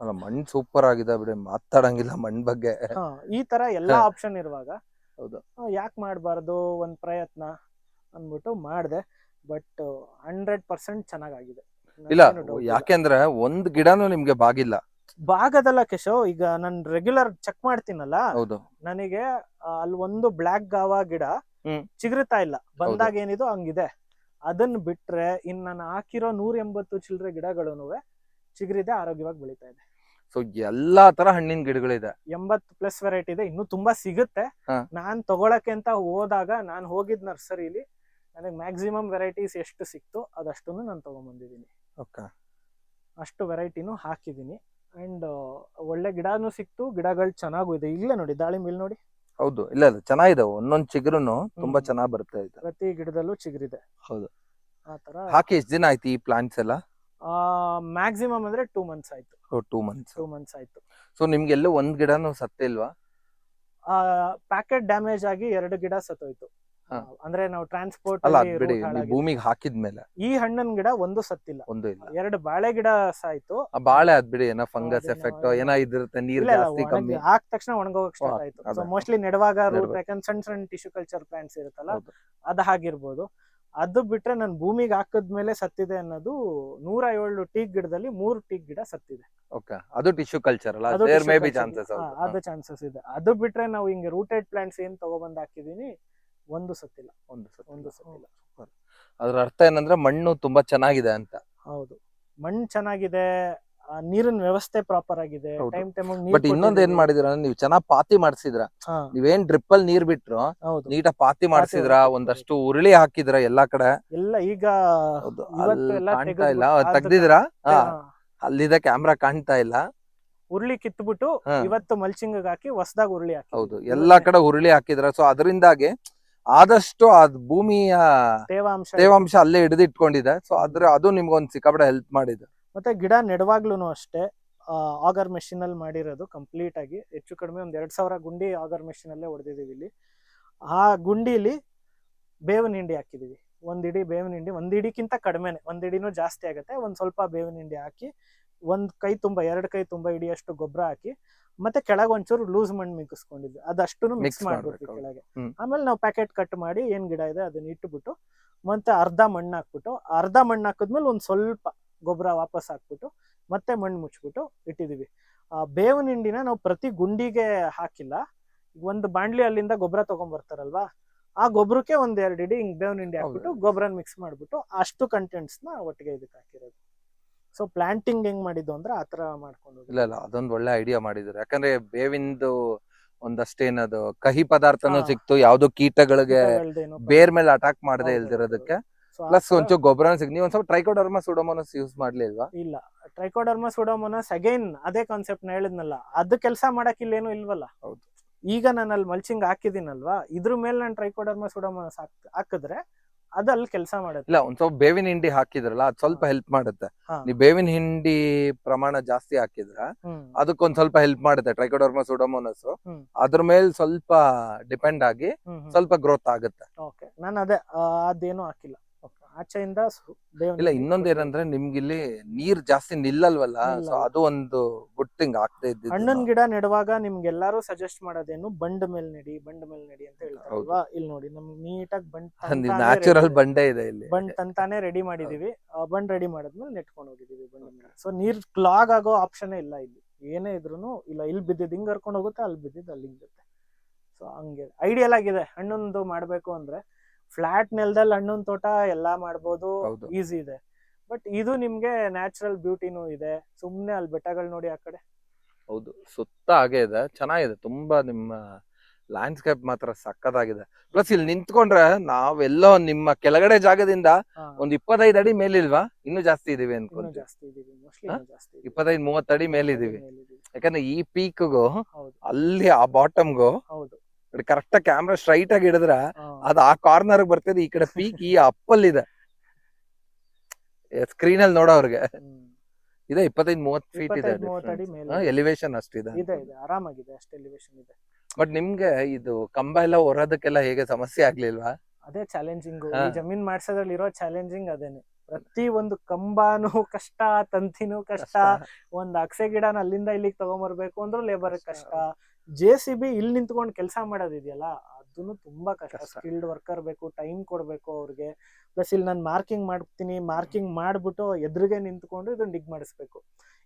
ಅಲ್ಲ ಮಣ್ಣು ಸೂಪರ್ ಆಗಿದೆ ಬಿಡಿ. ಮಾತಾಡಂಗಿಲ್ಲ ಮಣ್ಣು ಬಗ್ಗೆ. ಹಾ, ಈ ತರ ಎಲ್ಲಾ ಆಪ್ಷನ್ ಇರುವಾಗ ಹೌದು. ಯಾಕೆ ಮಾಡಬಾರ್ದು ಒಂದ್ ಪ್ರಯತ್ನ? ಅಂದ್ಬಿಟ್ಟು ಮಾಡಿದೆ ಬಟ್ ಹಂಡ್ರೆಡ್ ಪರ್ಸೆಂಟ್ ಚೆನ್ನಾಗಾಗಿದೆ. ಇಲ್ಲ. ಯಾಕೆಂದ್ರೆ ಒಂದ್ ಗಿಡನೂ ನಿಮ್ಗೆ ಬಾಗಿಲ್ಲ. ಭಾಗದಲ್ಲ ಕೇಶವ್ ಈಗ ನಾನು ರೆಗ್ಯುಲರ್ ಚೆಕ್ ಮಾಡ್ತೀನಲ್ಲ ಹೌದು. ನನಗೆ ಅಲ್ಲಿ ಒಂದು ಬ್ಲಾಕ್ ಗಾವ ಗಿಡ. ಚಿಗುರುತ್ತಾ ಇಲ್ಲ. ಬಂದಾಗ ಏನಿದು ಹಂಗಿದೆ. ಅದನ್ನ ಬಿಟ್ರೆ ಇನ್ ನಾನು ಹಾಕಿರೋ ನೂರ ಎಂಬತ್ತು ಚಿಲ್ಲರೆ ಗಿಡಗಳು ಚಿಗುರಿದೆ ಆರೋಗ್ಯವಾಗಿ ಬೆಳೀತಾ ಇದೆ. ಸೊ ಎಲ್ಲಾ ತರ ಹಣ್ಣಿನ ಗಿಡಗಳಿದೆ. ಎಂಬತ್ತು ಪ್ಲಸ್ ವೆರೈಟಿ ಇದೆ. ಇನ್ನು ತುಂಬಾ ಸಿಗುತ್ತೆ. ನಾನ್ ತಗೊಳಕ್ಕೆ ಅಂತ ಹೋದಾಗ ನಾನ್ ಹೋಗಿದ್ ನರ್ಸರಿಲಿ ನನಗೆ ಮ್ಯಾಕ್ಸಿಮಮ್ ವೆರೈಟೀಸ್ ಎಷ್ಟು ಸಿಕ್ತು ಅದಷ್ಟನ್ನು ನಾನು ತಗೊಂಡ್ಬಂದಿದ್ದೀನಿ ಓಕೆ. ಅಷ್ಟು ವೆರೈಟಿನೂ ಹಾಕಿದ್ದೀನಿ. ಅಂಡ್ ಒಳ್ಳೆ ಗಿಡನೂ ಸಿಕ್ತು ಗಿಡಗಳು ಚೆನ್ನಾಗೂ ಇದೆ. ಇಲ್ಲೇ ನೋಡಿ ದಾಳಿಂಬೆ ಇಲ್ಲಿ ನೋಡಿ. ಹೌದು ಇಲ್ಲ ಇಲ್ಲ ಚೆನ್ನಾಗಿದೆ ಒಂದೊಂದು ಚಿಗುರುನು ತುಂಬಾ ಚೆನ್ನಾಗಿ ಬರುತ್ತೆ ಬರ್ತಾ ಇದೆ. ಪ್ರತಿ ಗಿಡದಲ್ಲೂ ಚಿಗುರಿದೆ. ಹೌದು. ಆ ತರ ಹಾಕಿ ಎಷ್ಟು ದಿನ ಆಯ್ತು ಈ ಪ್ಲಾಂಟ್ಸ್ ಎಲ್ಲ? ಮ್ಯಾಕ್ಸಿಮಮ್ ಅಂದ್ರೆ ಟೂ ಮಂತ್ಸ್ ಆಯ್ತು. ಟೂ ಮಂತ್ಸ್ ಟೂ ಮಂತ್ಸ್ ಆಯ್ತು. ಸೊ ನಿಮ್ಗೆಲ್ಲೂ ಒಂದ್ ಗಿಡನೂ ಸತ್ತಿಲ್ವಾ ಪ್ಯಾಕೆಟ್ ಡ್ಯಾಮೇಜ್ ಆಗಿ ಎರಡು ಗಿಡ ಸತ್ತೋಯ್ತು. ಅಂದ್ರೆ ನಾವು ಟ್ರಾನ್ಸ್ಪೋರ್ಟ್ ಅಲ್ಲ ಅದ್ ಬಿಡಿ ನೀವು ಭೂಮಿಗೆ ಹಾಕಿದ್ಮೇಲೆ ಈ ಹಣ್ಣಿನ ಗಿಡ ಒಂದು ಸತ್ತಿಲ್ಲ. ಒಂದು ಇಲ್ಲ. ಎರಡು ಬಾಳೆ ಗಿಡ ಸಾಯ್ತು. ಆ ಬಾಳೆ ಅದ್ ಬಿಡಿ ಏನೋ ಫಂಗಸ್ ಎಫೆಕ್ಟ್ ಏನೋ- ಇದಿರುತ್ತೆ ನೀರ್ ಇಲ್ಲ, ಇಲ್ಲ, ಜಾಸ್ತಿ ಒಣಗಿ- ಕಮ್ಮಿ. ಹಾಕ್ ತಕ್ಷಣ ಒಣಗೋಗಕ್ ಸ್ಟಾರ್ಟ್ ಆಯ್ತು. ಅದೇ. ಸೊ ಮೋಸ್ಟ್ಲಿ ನೆಡವಾಗ ರೂಟ್ ನೆಡುವಾಗ. ಯಾಕಂದ್ರೆ ಸಣ್ಣ ಸಣ್ಣ ಟಿಶ್ಯೂ ಕಲ್ಚರ್ ಪ್ಲಾಂಟ್ಸ್ ಇರುತ್ತಲ್ಲ ಅದ ಅದ್ ಹಾಗಿರ್ಬೋದು. ಅದು ಬಿಟ್ರೆ ನನ್ ಭೂಮಿಗೆ ಹಾಕದ್ಮೇಲೆ ಸತ್ತಿದೆ ಅನ್ನೋದು ನೂರ ಏಳು ಟೀಕ್ ಗಿಡದಲ್ಲಿ ಮೂರು ಟೀಕ್ ಗಿಡ ಸತ್ತಿದೆ. ಓಕೆ. ಅದು ಟಿಶ್ಯೂ ಕಲ್ಚರ್ ಅಲ್ಲ ಅದು there tissue may be chances ಅದು ಚಾನ್ಸಸ್ ಇದೆ. ಅದು ಬಿಟ್ರೆ ನಾವು ಹಿಂಗೆ ರೂಟೆಡ್ ಪ್ಲಾಂಟ್ಸ್ ಏನ್ ತಗೊಬಂದ್ ಹಾಕಿದೀನಿ ಒಂದು ಸತ್ತಿಲ್ಲ. ಒಂದು ಸತಿ. ಒಂದು ಸತ್ತಿಲ್ಲ. ಅದ್ರ ಅರ್ಥ ಏನಂದ್ರೆ ಮಣ್ಣು ತುಂಬಾ ಚೆನ್ನಾಗಿದೆ ಅಂತ. ಹೌದು. ಮಣ್ಣು ಚೆನ್ನಾಗಿದೆ ಆ, ನೀರಿನ ವ್ಯವಸ್ಥೆ ಪ್ರಾಪರ್ ಆಗಿದೆ ಹೌದು. ಟೈಮ್ ಟೈಮ್ ಬಟ್ ಇನ್ನೊಂದ್ ಏನ್ ಮಾಡಿದಿರ ನೀವು ಚೆನ್ನಾಗ್ ಪಾತಿ ಮಾಡ್ಸಿದ್ರ. ನೀವೇನ್ ಡ್ರಿಪ್ ಅಲ್ಲಿ ನೀರ್ ಬಿಟ್ರು ಹೌದು. ನೀಟಾಗಿ ಪಾತಿ ಮಾಡ್ಸಿದ್ರ ಒಂದಷ್ಟು ಉರುಳಿ ಹಾಕಿದ್ರ ಎಲ್ಲಾ ಕಡೆ. ಎಲ್ಲ ಈಗ ತೆಗ್ದಿದ್ರ ಇವತ್ತು ಅಲ್ಲಿ ಎಲ್ಲ ಕಾಣ್ತಾ ಇಲ್ಲ. ತೆಗೆದ್ಬಿಟ್ಟು ತೆಗ್ದಿದ್ರಾ ಹಾ. ಹಾ. ಅಲ್ಲಿದೆ ಕ್ಯಾಮ್ರಾ ಕಾಣ್ತಾ ಇಲ್ಲ. ಉರುಳಿ ಕಿತ್ಬಿಟ್ಟು ಹಾ. ಇವತ್ತು ಮಲ್ಚಿಂಗ್ ಹಾಕಿ ಹೊಸದಾಗ ಉರುಳಿ ಹಾಕಿ ಹೌದು. ಎಲ್ಲಾ ಕಡೆ ಉರುಳಿ ಹಾಕಿದ್ರ. ಸೊ ಅದರಿಂದಾಗಿ ಆದಷ್ಟು ಆ ಭೂಮಿಯ ತೇವಾಂಶ ತೇವಾಂಶ ಅಲ್ಲೇ ಹಿಡಿದಿಟ್ಕೊಂಡಿದೆ. ಸೊ ಅದ್ರ ಅದು ನಿಮ್ಗೊಂದು ಸಿಕ್ಕಾಪಟ್ಟೆ ಹೆಲ್ಪ್ ಮಾಡಿದೆ. ಮತ್ತೆ ಗಿಡ ನೆಡುವಾಗ್ಲೂ ಅಷ್ಟೇ ಆಗರ್ ಮೆಷಿನ್ ಅಲ್ಲಿ ಮಾಡಿರೋದು ಕಂಪ್ಲೀಟ್ ಆಗಿ. ಹೆಚ್ಚು ಕಡಿಮೆ ಒಂದ್ ಎರಡ್ ಸಾವಿರ ಗುಂಡಿ ಆಗರ್ ಮೆಷಿನ್ ಅಲ್ಲೇ ಹೊಡೆದಿದೀವಿ ಇಲ್ಲಿ. ಆ ಗುಂಡಿಲಿ ಬೇವಿನ ಹಿಂಡಿ ಹಾಕಿದೀವಿ. ಒಂದ್ ಇಡಿ ಬೇವಿನ ಹಿಂಡಿ ಒಂದ್ ಇಡಿಕ್ಕಿಂತ ಕಡಿಮೆನೆ. ಒಂದ್ ಇಡಿನೂ ಜಾಸ್ತಿ ಆಗುತ್ತೆ. ಒಂದ್ ಸ್ವಲ್ಪ ಬೇವಿನ ಹಿಂಡಿ ಹಾಕಿ ಒಂದ್ ಕೈ ತುಂಬಾ ಎರಡು ಕೈ ತುಂಬಾ ಇಡಿಯಷ್ಟು ಗೊಬ್ಬರ ಹಾಕಿ ಮತ್ತೆ ಕೆಳಗೆ ಒಂಚೂರು ಲೂಸ್ ಮಣ್ಣು ಮಿಕ್ಸ್ಕೊಂಡಿದ್ವಿ. ಅದಷ್ಟು ಮಿಕ್ಸ್ ಮಾಡ್ಬಿಟ್ಟು ಮಾಡ್ಬಿಟ್ವಿ. ಕೆಳಗೆ. ಆಮೇಲೆ ನಾವು ಪ್ಯಾಕೆಟ್ ಕಟ್ ಮಾಡಿ ಏನ್ ಗಿಡ ಇದೆ ಅದನ್ನ ಇಟ್ಬಿಟ್ಟು ಮತ್ತೆ ಅರ್ಧ ಮಣ್ಣು ಹಾಕ್ಬಿಟ್ಟು ಅರ್ಧ ಮಣ್ಣು ಹಾಕಿದ್ಮೇಲೆ ಒಂದ್ ಸ್ವಲ್ಪ ಗೊಬ್ಬರ ವಾಪಸ್ ಹಾಕ್ಬಿಟ್ಟು ಮತ್ತೆ ಮಣ್ಣು ಮುಚ್ಬಿಟ್ಟು ಇಟ್ಟಿದೀವಿ. ಆ ಬೇವಿನ ಹಿಂಡಿನ ನಾವು ಪ್ರತಿ ಗುಂಡಿಗೆ ಹಾಕಿಲ್ಲ. ಒಂದು ಬಾಂಡ್ಲಿ ಅಲ್ಲಿಂದ ಗೊಬ್ಬರ ತಗೊಂಡ್ಬರ್ತಾರಲ್ವಾ ಆ ಗೊಬ್ಬರಕ್ಕೆ ಒಂದ್ ಎರಡು ಇಡಿ ಹಿಂಗ್ ಬೇವಿನ ಹಿಂಡಿ ಹಾಕ್ಬಿಟ್ಟು ಗೊಬ್ಬರ ಮಿಕ್ಸ್ ಮಾಡ್ಬಿಟ್ಟು ಅಷ್ಟು ಕಂಟೆಂಟ್ಸ್ನ ಒಟ್ಟಿಗೆ ಇದಕ್ಕೆ ಹಾಕಿರೋದು. ಸೊ ಪ್ಲಾಂಟಿಂಗ್ ಹೆಂಗ್ ಮಾಡಿದ್ದು ಅಂದ್ರೆ ಆತರ ಮಾಡ್ಕೊಂಡು ಇಲ್ಲ ಇಲ್ಲ ಅದೊಂದು ಒಳ್ಳೆ ಐಡಿಯಾ ಮಾಡಿದ್ರು ಯಾಕಂದ್ರೆ ಬೇವಿಂದು ಒಂದಷ್ಟೇನದು ಕಹಿ ಪದಾರ್ಥನೂ ಹಾ. ಸಿಕ್ತು ಯಾವ್ದು ಕೀಟಗಳಿಗೆ ಬೇರ್ ಮೇಲೆ ಅಟ್ಯಾಕ್ ಮಾಡದೆ ಹೌದು, ಇಲ್ದಿರೋದಕ್ಕೆ. ಆ ಪ್ಲಸ್ ತರ- ಒಂಚೂರು ಗೊಬ್ಬರ ಸಿಕ್ ನೀವು ಒಂದ್ ಸ್ವಲ್ಪ ಟ್ರೈಕೋಡರ್ಮಾ ಸುಡೋಮೋನಸ್ ಯೂಸ್ ಮಾಡ್ಲಿಲ್ವಾ ಇಲ್ಲ ಟ್ರೈಕೋಡರ್ಮಾ ಸುಡೋಮೋನಸ್ ಅಗೈನ್ ಅದೇ ಕಾನ್ಸೆಪ್ಟ್ನ ಹೇಳಿದ್ನಲ್ಲ. ಅದು ಕೆಲಸ ಮಾಡಕ್ ಇಲ್ಲೇನು ಇಲ್ವಲ್ಲ. ಹೌದು. ಈಗ ನಾನು ಅಲ್ಲಿ ಮಲ್ಚಿಂಗ್ ಹಾಕಿದಿನಲ್ವಾ ಇದ್ರ ಮೇಲೆ ನಾನು ಟ್ರೈಕೋಡರ್ಮಾ ಸುಡೋಮೋನಸ್ ಹಾಕಿದ್ರೆ ಅದು ಅಲ್ಲಿ ಕೆಲಸ ಮಾಡುತ್ತೆ. ಇಲ್ಲ ಒಂದ್ ಸ್ವಲ್ಪ ಬೇವಿನ ಹಿಂಡಿ ಹಾಕಿದ್ರಲ್ಲ ಅದ್ ಸ್ವಲ್ಪ ಹೆಲ್ಪ್ ಮಾಡುತ್ತೆ. ಹಾ. ನೀವು ಬೇವಿನ ಹಿಂಡಿ ಪ್ರಮಾಣ ಜಾಸ್ತಿ ಹಾಕಿದ್ರ ಹ್ಮ್. ಅದಕ್ಕೊಂದ್ ಸ್ವಲ್ಪ ಹೆಲ್ಪ್ ಮಾಡುತ್ತೆ ಟ್ರೈಕೋಡರ್ಮ ಸುಡೋಮೋನಸ್ ಹ್ಮ್. ಅದ್ರ ಮೇಲೆ ಸ್ವಲ್ಪ ಡಿಪೆಂಡ್ ಆಗಿ ಹ್ಮ್ ಹ್ಮ್. ಸ್ವಲ್ಪ ಗ್ರೋತ್ ಆಗುತ್ತೆ. ಓಕೆ ನಾನು ಅದೇ ಆ, ಅದೇನು ಹಾಕಿಲ್ಲ. ಆಚೆಯಿಂದ ಇಲ್ಲ ಇನ್ನೊಂದ್ ಏನಂದ್ರೆ ನಿಮ್ಗಿಲ್ಲಿ ನೀರ್ ಜಾಸ್ತಿ ನಿಲ್ಲಲ್ವಲ್ಲ? ಸೊ ಅದು ಒಂದು ಗುಡ್ ಥಿಂಗ್ ಆಗ್ತಾ ಇದ್ದಿದ್ದು ಹಣ್ಣಿನ ಗಿಡ ನೆಡುವಾಗ ನಿಮ್ಗೆಲ್ಲಾರು ಸಜೆಸ್ಟ್ ಮಾಡೋದೇನು ಬಂಡ್ ಮೇಲೆ ನೆಡಿ ಬಂಡ್ ಮೇಲೆ ನೆಡಿ ಅಂತ ಹೇಳ್ತಾರಲ್ವಾ? ಇಲ್ಲಿ ನೋಡಿ ನಮ್ಗೆ ನೀಟಾಗಿ ಬಂಡ್ ನ್ಯಾಚುರಲ್ ಬಂಡೆ ಇದೆ ಇಲ್ಲಿ. ಬಂಡ್ ತಂತಾನೆ ರೆಡಿ ಮಾಡಿದೀವಿ. ಬಂಡ್ ರೆಡಿ ಮಾಡಿದ್ಮೇಲೆ ನೆಟ್ಕೊಂಡು ಹೋಗಿದೀವಿ ಬಂಡ್ ಸೊ ನೀರ್ ಕ್ಲಾಗ್ ಆಗೋ ಆಪ್ಷನ್ ಇಲ್ಲ ಇಲ್ಲಿ. ಏನೇ ಇದ್ರೂನು ಇಲ್ಲ ಇಲ್ಲಿ ಬಿದ್ದಿದ್ ಹಿಂಗ್ ಹರ್ಕೊಂಡು ಹೋಗುತ್ತೆ ಅಲ್ಲಿ ಬಿದ್ದಿದ್ದು ಅಲ್ಲಿ ಜೊತೆ ಸೊ ಹಂಗೆ ಐಡಿಯಲ್ ಆಗಿದೆ. ಹಣ್ಣೊಂದು ಮಾಡ್ಬೇಕು ಅಂದ್ರೆ ಫ್ಲಾಟ್ ನೆಲದಲ್ಲಿ ಹಣ್ಣಿನ ತೋಟ ಎಲ್ಲಾ ಮಾಡ್ಬೋದು ಹೌದು. ಈಸಿ ಇದೆ. ಬಟ್ ಇದು ನಿಮ್ಗೆ ನ್ಯಾಚುರಲ್ ಬ್ಯೂಟಿನೂ ಇದೆ. ಸುಮ್ನೆ ಅಲ್ಲಿ ಬೆಟ್ಟಗಳು ನೋಡಿ ಆ ಕಡೆ. ಹೌದು ಸುತ್ತ ಹಾಗೆ ಇದೆ. ಚೆನ್ನಾಗಿದೆ. ತುಂಬಾ ನಿಮ್ಮ ಲ್ಯಾಂಡ್ಸ್ಕೇಪ್ ಮಾತ್ರ ಸಕ್ಕತ್ತಾಗಿದೆ ಪ್ಲಸ್ ಇಲ್ಲಿ ನಿಂತ್ಕೊಂಡ್ರೆ ನಾವೆಲ್ಲ ನಿಮ್ಮ ಕೆಳಗಡೆ ಜಾಗದಿಂದ ಹಾ, ಒಂದ್ ಇಪ್ಪತ್ತೈದು ಅಡಿ ಮೇಲಿಲ್ವಾ? ಇನ್ನೂ ಜಾಸ್ತಿ ಇದೀವಿ ಅನ್ಕೊಂಡು ಜಾಸ್ತಿ ಇದೀವಿ. ಮೋಸ್ಟ್ಲಿ ಹಾ? ಜಾಸ್ತಿ ಇದೀವಿ. ಇಪ್ಪತ್ತೈದು ಮೂವತ್ತು ಅಡಿ ಮೇಲಿದೀವಿ ಮೇಲಿದೀವಿ. ಯಾಕಂದ್ರೆ ಈ ಪೀಕ್ಗೂ ಹೌದು. ಅಲ್ಲಿ ಆ ಬಾಟಮ್ಗೂ ಹೌದು. ಕರೆಕ್ಟ್ ಕ್ಯಾಮ್ರಾ ಸ್ಟ್ರೈಟ್ ಆಗಿ ಹಿಡಿದ್ರ. ಅದ್ ಆ ಕಾರ್ನರ್ ಬರ್ತದೆ ಈ ಕಡೆ ಪೀಕ್ ಈ ಅಪ್ಪಲ್ಲಿದೆ. ಸ್ಕ್ರೀನ್ ಅಲ್ಲಿ ನೋಡೋ ಅವ್ರಿಗೆ. ಇದೆ ಇಪ್ಪತ್ತೈದು ಮೂವತ್ತು ಫೀಟ್ ಇದೆ ಎಲಿವೇಶನ್ ಅಷ್ಟಿದೆ ಆರಾಮಾಗಿದೆ ಅಷ್ಟು ಎಲಿವೇಶನ್ ಇದೆ. ಬಟ್ ನಿಮ್ಗೆ ಇದು ಕಂಬ ಎಲ್ಲ ಹೊರೋದಕ್ಕೆಲ್ಲ ಹೇಗೆ ಸಮಸ್ಯೆ ಆಗ್ಲಿಲ್ವಾ? ಅದೇ ಚಾಲೆಂಜಿಂಗ್ ಈ ಜಮೀನ್ ಮಾಡ್ಸೋದ್ರಲ್ಲಿ ಇರೋ ಚಾಲೆಂಜಿಂಗ್ ಅದೇನೆ. ಪ್ರತಿ ಒಂದು ಕಂಬಾನು ಕಷ್ಟ ತಂತಿನೂ ಕಷ್ಟ. ಒಂದ್ ಅಕ್ಸೆ ಗಿಡನ ಅಲ್ಲಿಂದ ಇಲ್ಲಿಗೆ ತಗೊಂಬರ್ಬೇಕು ಅಂದ್ರೂ ಲೇಬರ್ ಕಷ್ಟ. ಜೆ ಸಿ ಬಿ ಇಲ್ಲಿ ನಿಂತ್ಕೊಂಡು ಕೆಲಸ ಮಾಡೋದಿದೆಯಲ್ಲ ಅದನ್ನು ತುಂಬಾ ಕಷ್ಟ. ಸ್ಕಿಲ್ಡ್ ವರ್ಕರ್ ಬೇಕು ಟೈಮ್ ಕೊಡ್ಬೇಕು ಅವ್ರಿಗೆ. ಪ್ಲಸ್ ಇಲ್ಲಿ ನಾನು ಮಾರ್ಕಿಂಗ್ ಮಾಡ್ತೀನಿ ಮಾರ್ಕಿಂಗ್ ಮಾಡ್ಬಿಟ್ಟು ಎದುರಿಗೆ ನಿಂತ್ಕೊಂಡು ಇದನ್ನ ಡಿಗ್ ಮಾಡಿಸ್ಬೇಕು.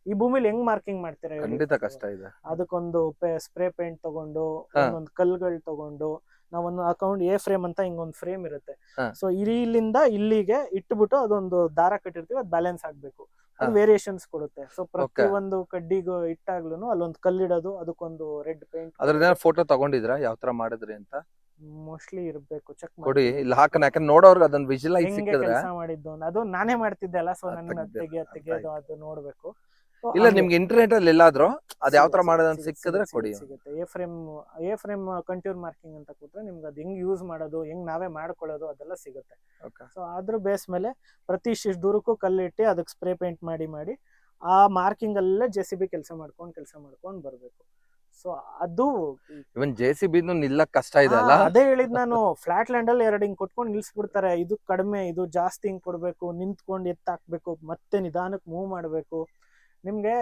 ಈ ಭೂಮಿಲಿ ಹೆಂಗ್ ಮಾರ್ಕಿಂಗ್ ಮಾಡ್ತೀರಾ ಖಂಡಿತ ಕಷ್ಟ ಇದೆ. ಅದಕ್ಕೊಂದು ಸ್ಪ್ರೇ ಪೇಂಟ್ ತಗೊಂಡು. ಒಂದೊಂದು ಕಲ್ಗಳು ತಗೊಂಡು ನಾವೊಂದು ಅಕೌಂಟ್ ಎ ಫ್ರೇಮ್ ಅಂತ ಹಿಂಗೊಂದು ಫ್ರೇಮ್ ಇರುತ್ತೆ. ಹಾ. ಸೊ ಇಲ್ಲಿಂದ ಇಲ್ಲಿಗೆ ಇಟ್ಟುಬಿಟ್ಟು ಅದೊಂದು ದಾರ ಕಟ್ಟಿರ್ತೀವಿ ಅದು ಬ್ಯಾಲೆನ್ಸ್ ಆಗ್ಬೇಕು. ಅದು ವೇರಿಯೇಷನ್ಸ್ ಕೊಡುತ್ತೆ. ಸೊ ಪ್ರತಿ ಒಂದು ಕಡ್ಡಿಗೂ ಇಟ್ಟಾಗ್ಲೂ ಅಲ್ಲೊಂದು ಕಲ್ಲಿಡೋದು ಅದಕ್ಕೊಂದು ರೆಡ್ ಪೇಂಟ್ ಅದ್ರದ್ದೇನೋ ಫೋಟೋ ತಗೊಂಡಿದ್ರಾ? ಯಾವ ತರ ಮಾಡಿದ್ರಿ ಅಂತ? ಮೋಸ್ಟ್ಲಿ ಇರ್ಬೇಕು ಚೆಕ್ ಕೊಡಿ ಇಲ್ಲಿ ಹಾಕನ ಯಾಕಂದ್ರೆ ನೋಡೋರ್ಗೆ ಅದನ್ನ ವಿಜುವಲೈಸ್ ಹೆಂಗೆ ಸಿಕ್ಕಿದ್ರೆ. ಕೆಲಸ ಮಾಡಿದ್ದು ಅಂತ. ಅದು ನಾನೇ ಮಾಡ್ತಿದ್ದೆ ಅಲ್ಲ ಸೊ ನನ್ನ ತೆಗ್ದೆ, ತೆಗಿಯ ತೆಗಿಯೋದು ಅದು ನೋಡ್ಬೇಕು. ಇಲ್ಲ. ನಿಮ್ಗೆ ಇಂಟರ್ನೆಟ್ ಅಲ್ಲಿ ಎಲ್ಲಾದ್ರೂ ಅದ್ ಯಾವ ತರ ಮಾಡೋದು ಮಾಡೋದಂತ ಸಿಕ್ಕಿದ್ರೆ ಕೊಡಿ. ಸಿಗುತ್ತೆ. A frame A frame contour marking ಅಂತ ಕೊಟ್ರೆ ನಿಮ್ಗೆ ಅದು ಹೆಂಗ್ ಯೂಸ್ ಮಾಡೋದು ಹೆಂಗ್ ನಾವೇ ಮಾಡ್ಕೊಳ್ಳೋದು ಅದೆಲ್ಲ ಸಿಗುತ್ತೆ. ಸೊ ಅದ್ರ ಬೇಸ್ ಮೇಲೆ ಪ್ರತಿ ಇಷ್ಟು ದೂರಕ್ಕೂ ಕಲ್ಲಿಟ್ಟು ಅದಕ್ಕೆ ಸ್ಪ್ರೇ ಪೇಂಟ್ ಮಾಡಿ ಮಾಡಿ ಆ ಮಾರ್ಕಿಂಗ್ ಅಲ್ಲೇ ಜೆ ಸಿ ಬಿ ಕೆಲಸ ಮಾಡ್ಕೊಂಡು ಕೆಲಸ ಮಾಡ್ಕೊಂಡು ಬರ್ಬೇಕು. ಸೊ ಅದು ಇವನ್ ಜೆ ಸಿ ಬಿ ನಿಲ್ಲಕ್ ಕಷ್ಟ ಇದೆ ಅಲ್ಲ? ಅದೇ ಹೇಳಿದ್ ನಾನು. ಫ್ಲಾಟ್ ಲ್ಯಾಂಡ್ ಅಲ್ಲಿ ಎರಡು ಹಿಂಗ್ ಕೊಟ್ಕೊಂಡು ನಿಲ್ಸ್ಬಿಡ್ತಾರೆ. ಇದು ಕಡಿಮೆ ಇದು ಜಾಸ್ತಿ ಹಿಂಗ್ ಕೊಡ್ಬೇಕು ನಿಂತ್ಕೊಂಡು ಎತ್ತಾಕ್ಬೇಕು ಮತ್ತೆ ನಿಧಾನಕ್ಕೆ ಮೂವ್ ಮಾಡ್ಬೇಕು. ನಿಮ್ಗೆ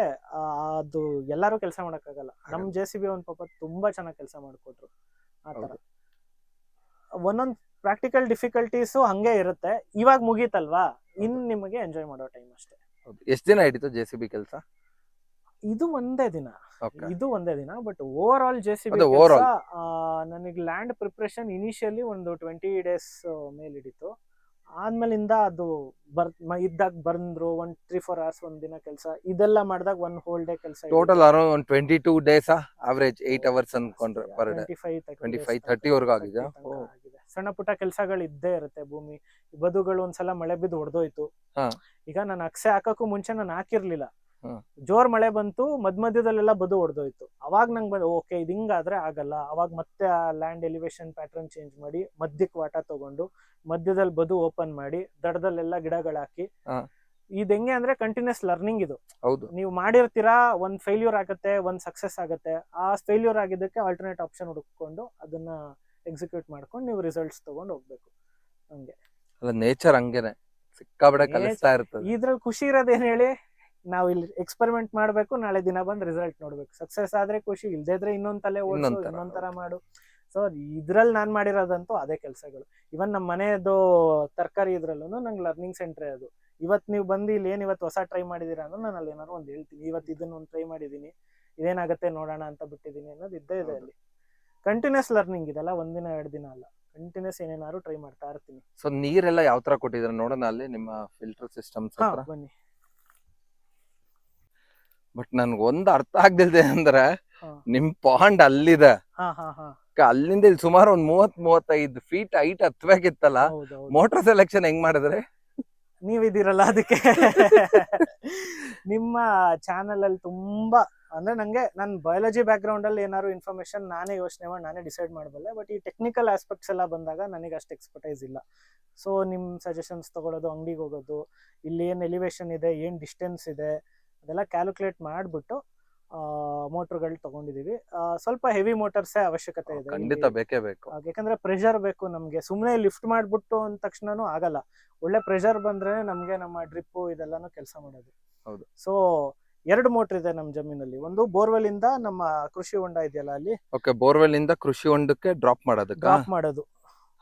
ಅದು ಎಲ್ಲಾರು ಕೆಲಸ ಮಾಡಕ್ಕಾಗಲ್ಲ. ನಮ್ ಜೆ ಸಿ ಬಿ ಒಂದ್ ಪಾಪ ತುಂಬಾ ಚೆನ್ನಾಗಿ ಕೆಲಸ ಮಾಡ್ಕೊಟ್ರು. ಆತರ. ಒಂದೊಂದ್ ಪ್ರಾಕ್ಟಿಕಲ್ ಡಿಫಿಕಲ್ಟೀಸು ಹಂಗೆ ಇರುತ್ತೆ. ಇವಾಗ ಮುಗೀತಲ್ವಾ? ಇನ್ ನಿಮಗೆ ಎಂಜಾಯ್ ಮಾಡೋ ಟೈಮ್ ಅಷ್ಟೇ. ಎಷ್ಟ್ ದಿನ ಹಿಡಿತು ಜೆ ಸಿ ಬಿ ಕೆಲಸ? ಇದು ಒಂದೇ ದಿನ. ಇದು ಒಂದೇ ದಿನ but overall J C B. ನನಗೆ ಲ್ಯಾಂಡ್ ಪ್ರಿಪ್ರೇಷನ್ ಇನಿಷಿಯಲಿ ಒಂದು ಟ್ವೆಂಟಿ ಡೇಸ್ ಮೇಲೆ ಹಿಡಿತು ಆದ್ಮೇಲಿಂದ ಅದು ಬರ್ ಇದ್ದಾಗ ಬಂದ್ರು ಒಂದ್ ತ್ರೀ ಫೋರ್ ಅವರ್ಸ್ ಒಂದ್ ದಿನ ಕೆಲಸ ಇದೆಲ್ಲ ಮಾಡಿದಾಗ ಒನ್ ಹೋಲ್ ಡೇ ಕೆಲಸ ಟೋಟಲ್ ಅರೌಂಡ್ ಒಂದ್ twenty two days average eight hours ಅನ್ಕೊಂಡ್ರೆ ಪರ್ ಡೇ 25 25, 30 ವರ್ಗೂ ಆಗಿದೆ? ಸಣ್ಣ ಪುಟ್ಟ ಕೆಲಸಗಳು ಇದ್ದೇ ಇರುತ್ತೆ ಭೂಮಿ ಬದುಗಳು ಒಂದ್ಸಲ ಮಳೆ ಬಿದ್ದು ಹೊಡೆದೋಯ್ತು. ಈಗ ನಾನು ಅಕ್ಸೆ ಹಾಕಕ್ಕೂ ಮುಂಚೆ ನಾನು ಹಾಕಿರ್ಲಿಲ್ಲ. ಜೋರ್ ಮಳೆ ಬಂತು ಮಧ್ಯ ಮಧ್ಯದಲ್ಲೆಲ್ಲ ಬದು ಹೊಡೆದೋಯ್ತು ಅವಾಗ ನಂಗೆ ಬಂದು ಓಕೆ ಇದು ಹಿಂಗಾದ್ರೆ ಆಗಲ್ಲ. ಅವಾಗ ಮತ್ತೆ ಆ ಲ್ಯಾಂಡ್ ಎಲಿವೇಶನ್ ಪ್ಯಾಟರ್ನ್ ಚೇಂಜ್ ಮಾಡಿ ಮಧ್ಯಕ್ಕೆ ವಾಟ ತಗೊಂಡು ಮಧ್ಯದಲ್ಲಿ ಬದು ಓಪನ್ ಮಾಡಿ ದಡದಲ್ಲೆಲ್ಲ ಗಿಡಗಳು ಹಾಕಿ ಇದ್ ಇದು ಹೆಂಗೆ ಅಂದ್ರೆ ಕಂಟಿನ್ಯೂಸ್ ಲರ್ನಿಂಗ್ ಇದು. ಹೌದು. ನೀವು ಮಾಡಿರ್ತೀರಾ ಒಂದ್ ಫೇಲ್ಯೂರ್ ಆಗುತ್ತೆ ಒಂದ್ ಸಕ್ಸಸ್ ಆಗುತ್ತೆ. ಆ ಫೇಲ್ಯೂರ್ ಆಗಿದ್ದಕ್ಕೆ ಆಲ್ಟರ್ನೇಟ್ ಆಪ್ಷನ್ ಹುಡುಕೊಂಡು ಅದನ್ನ ಎಕ್ಸಿಕ್ಯೂಟ್ ಮಾಡ್ಕೊಂಡು ನೀವು ರಿಸಲ್ಟ್ಸ್ ತಗೊಂಡು ಹೋಗ್ಬೇಕು. ಹಂಗೆ. ಅಲ್ಲ ನೇಚರ್ ಹಂಗೇನೆ. ಸಿಕ್ಕಾಬಿಡ ಕಲಿಸ್ತಾ ಇರ್ತದೆ. ಇದ್ರಲ್ಲಿ ಖುಷಿ ಇರೋದೇನ್ ಹೇಳಿ? ನಾವ್ ಇಲ್ಲಿ ಎಕ್ಸ್ಪೆರಿಮೆಂಟ್ ಮಾಡ್ಬೇಕು ನಾಳೆ ದಿನ ಬಂದ್ ರಿಸಲ್ಟ್ ನೋಡ್ಬೇಕು. ಸಕ್ಸಸ್ ಆದ್ರೆ ಖುಷಿ ಇಲ್ದೇ ಇದ್ರೆ ಇನ್ನೊಂದ್ ತಲೆ ಓಡಿಸು ಇನ್ನೊಂದ್ ತರ. ಮಾಡು. ಸೊ ಇದ್ರಲ್ಲಿ ನಾನ್ ಮಾಡಿರೋದಂತೂ ಅದೇ ಕೆಲಸಗಳು. ಇವನ್ ನಮ್ಮ ಮನೆಯದು ತರಕಾರಿ ಇದ್ರಲ್ಲೂ ನಂಗೆ ಲರ್ನಿಂಗ್ ಸೆಂಟರ್ ಅದು. ಇವತ್ ನೀವು ಬಂದು ಇಲ್ಲಿ ಏನ್ ಇವತ್ತು ಹೊಸ ಟ್ರೈ ಮಾಡಿದೀರಾ ಅಂದ್ರೆ ನಾನು ಅಲ್ಲಿ ಏನಾದ್ರು ಒಂದ್ ಹೇಳ್ತೀನಿ. ಇವತ್ತು ಇದನ್ನ ಒಂದು ಟ್ರೈ ಮಾಡಿದೀನಿ. ಇದೇನಾಗತ್ತೆ ನೋಡೋಣ ಅಂತ ಬಿಟ್ಟಿದೀನಿ ಅನ್ನೋದು ಇದ್ದೇ ಇದೆ ಅಲ್ಲಿ. ಕಂಟಿನ್ಯೂಸ್ ಲರ್ನಿಂಗ್ ಇದೆಲ್ಲ ಒಂದಿನ ಎರಡು ದಿನ ಅಲ್ಲ. ಕಂಟಿನ್ಯೂಸ್ ಏನೇನಾದ್ರು ಟ್ರೈ ಮಾಡ್ತಾ ಇರ್ತೀನಿ. ಸೊ ನೀರೆಲ್ಲ ಯಾವ ತರ ಕೊಟ್ಟಿದ್ರೆ ನೋಡೋಣ ಅಲ್ಲಿ ನಿಮ್ಮ ಫಿಲ್ಟರ್ ಸಿಸ್ಟಮ್ಸ್ ಹಾ ಬನ್ನಿ. ಬಟ್ ನನ್ಗೆ ಒಂದ್ ಅರ್ಥ ಆಗ್ದಿಲ್ದೆ ಅಂದ್ರೆ. ನಿಮ್ ಪಾಂಡ್ ಅಲ್ಲಿದೆ. ಅಲ್ಲಿಂದ ಇಲ್ಲಿ ಸುಮಾರು ಒಂದ್ ಮೂವತ್ ಮೂವತ್ತೈದು ಫೀಟ್ ಹೈಟ್ ಹತ್ಬೇಕಿತ್ತಲ್ಲ ಮೋಟರ್ ಸೆಲೆಕ್ಷನ್ ಹೆಂಗ್ ಮಾಡಿದ್ರೆ? ನೀವಿದ್ದೀರಲ್ಲ ಅದಕ್ಕೆ. ನಿಮ್ಮ ಚಾನೆಲ್ ಅಲ್ಲಿ ತುಂಬಾ ಅಂದ್ರೆ ನಂಗೆ ನನ್ನ ಬಯಾಲಜಿ ಬ್ಯಾಕ್ ಗ್ರೌಂಡ್ ಅಲ್ಲಿ ಏನಾದ್ರು ಇನ್ಫಾರ್ಮೇಶನ್ ನಾನೇ ಯೋಚನೆ ಮಾಡಿ ನಾನೇ ಡಿಸೈಡ್ ಮಾಡಬಲ್ಲೆ. ಬಟ್ ಈ ಟೆಕ್ನಿಕಲ್ ಆಸ್ಪೆಕ್ಟ್ಸ್ ಎಲ್ಲ ಬಂದಾಗ ನನಗೆ ಅಷ್ಟು ಎಕ್ಸ್ಪರ್ಟೈಸ್ ಇಲ್ಲ. ಸೊ ನಿಮ್ ಸಜೆಷನ್ಸ್ ತಗೊಳ್ಳೋದು ಅಂಗಡಿಗೆ ಹೋಗೋದು ಇಲ್ಲಿ ಏನ್ ಎಲಿವೇಶನ್ ಇದೆ ಏನ್ ಡಿಸ್ಟೆನ್ಸ್ ಇದೆ ಅದೆಲ್ಲ ಕ್ಯಾಲ್ಕುಲೇಟ್ ಮಾಡ್ಬಿಟ್ಟು ಮೋಟರ್ಗಳು ತಗೊಂಡಿದೀವಿ. ಸ್ವಲ್ಪ ಹೆವಿ ಮೋಟರ್ಸೇ ಅವಶ್ಯಕತೆ ಇದೆ. ಖಂಡಿತ ಬೇಕೇ ಬೇಕು. ಯಾಕಂದ್ರೆ ಪ್ರೆಷರ್ ಬೇಕು ನಮ್ಗೆ. ಸುಮ್ಮನೆ ಲಿಫ್ಟ್ ಮಾಡ್ಬಿಟ್ಟು ಅಂದ ತಕ್ಷಣನೂ ಆಗಲ್ಲ. ಒಳ್ಳೆ ಪ್ರೆಷರ್ ಬಂದ್ರೆ ನಮ್ಗೆ ನಮ್ಮ ಡ್ರಿಪ್ ಇದೆಲ್ಲಾನು ಕೆಲಸ ಮಾಡೋದು. ಹೌದು. ಸೊ ಎರಡು ಮೋಟರ್ ಇದೆ ನಮ್ಮ ಜಮೀನಲ್ಲಿ. ಒಂದು ಬೋರ್ವೆಲ್ ಇಂದ ನಮ್ಮ ಕೃಷಿ ಹೊಂಡ ಇದೆಯಲ್ಲ ಅಲ್ಲಿ? ಓಕೆ ಬೋರ್ವೆಲ್ ಇಂದ ಕೃಷಿ ಹೊಂಡಕ್ಕೆ ಡ್ರಾಪ್ ಮಾಡೋದು ಡ್ರಾಪ್ ಮಾಡೋದು.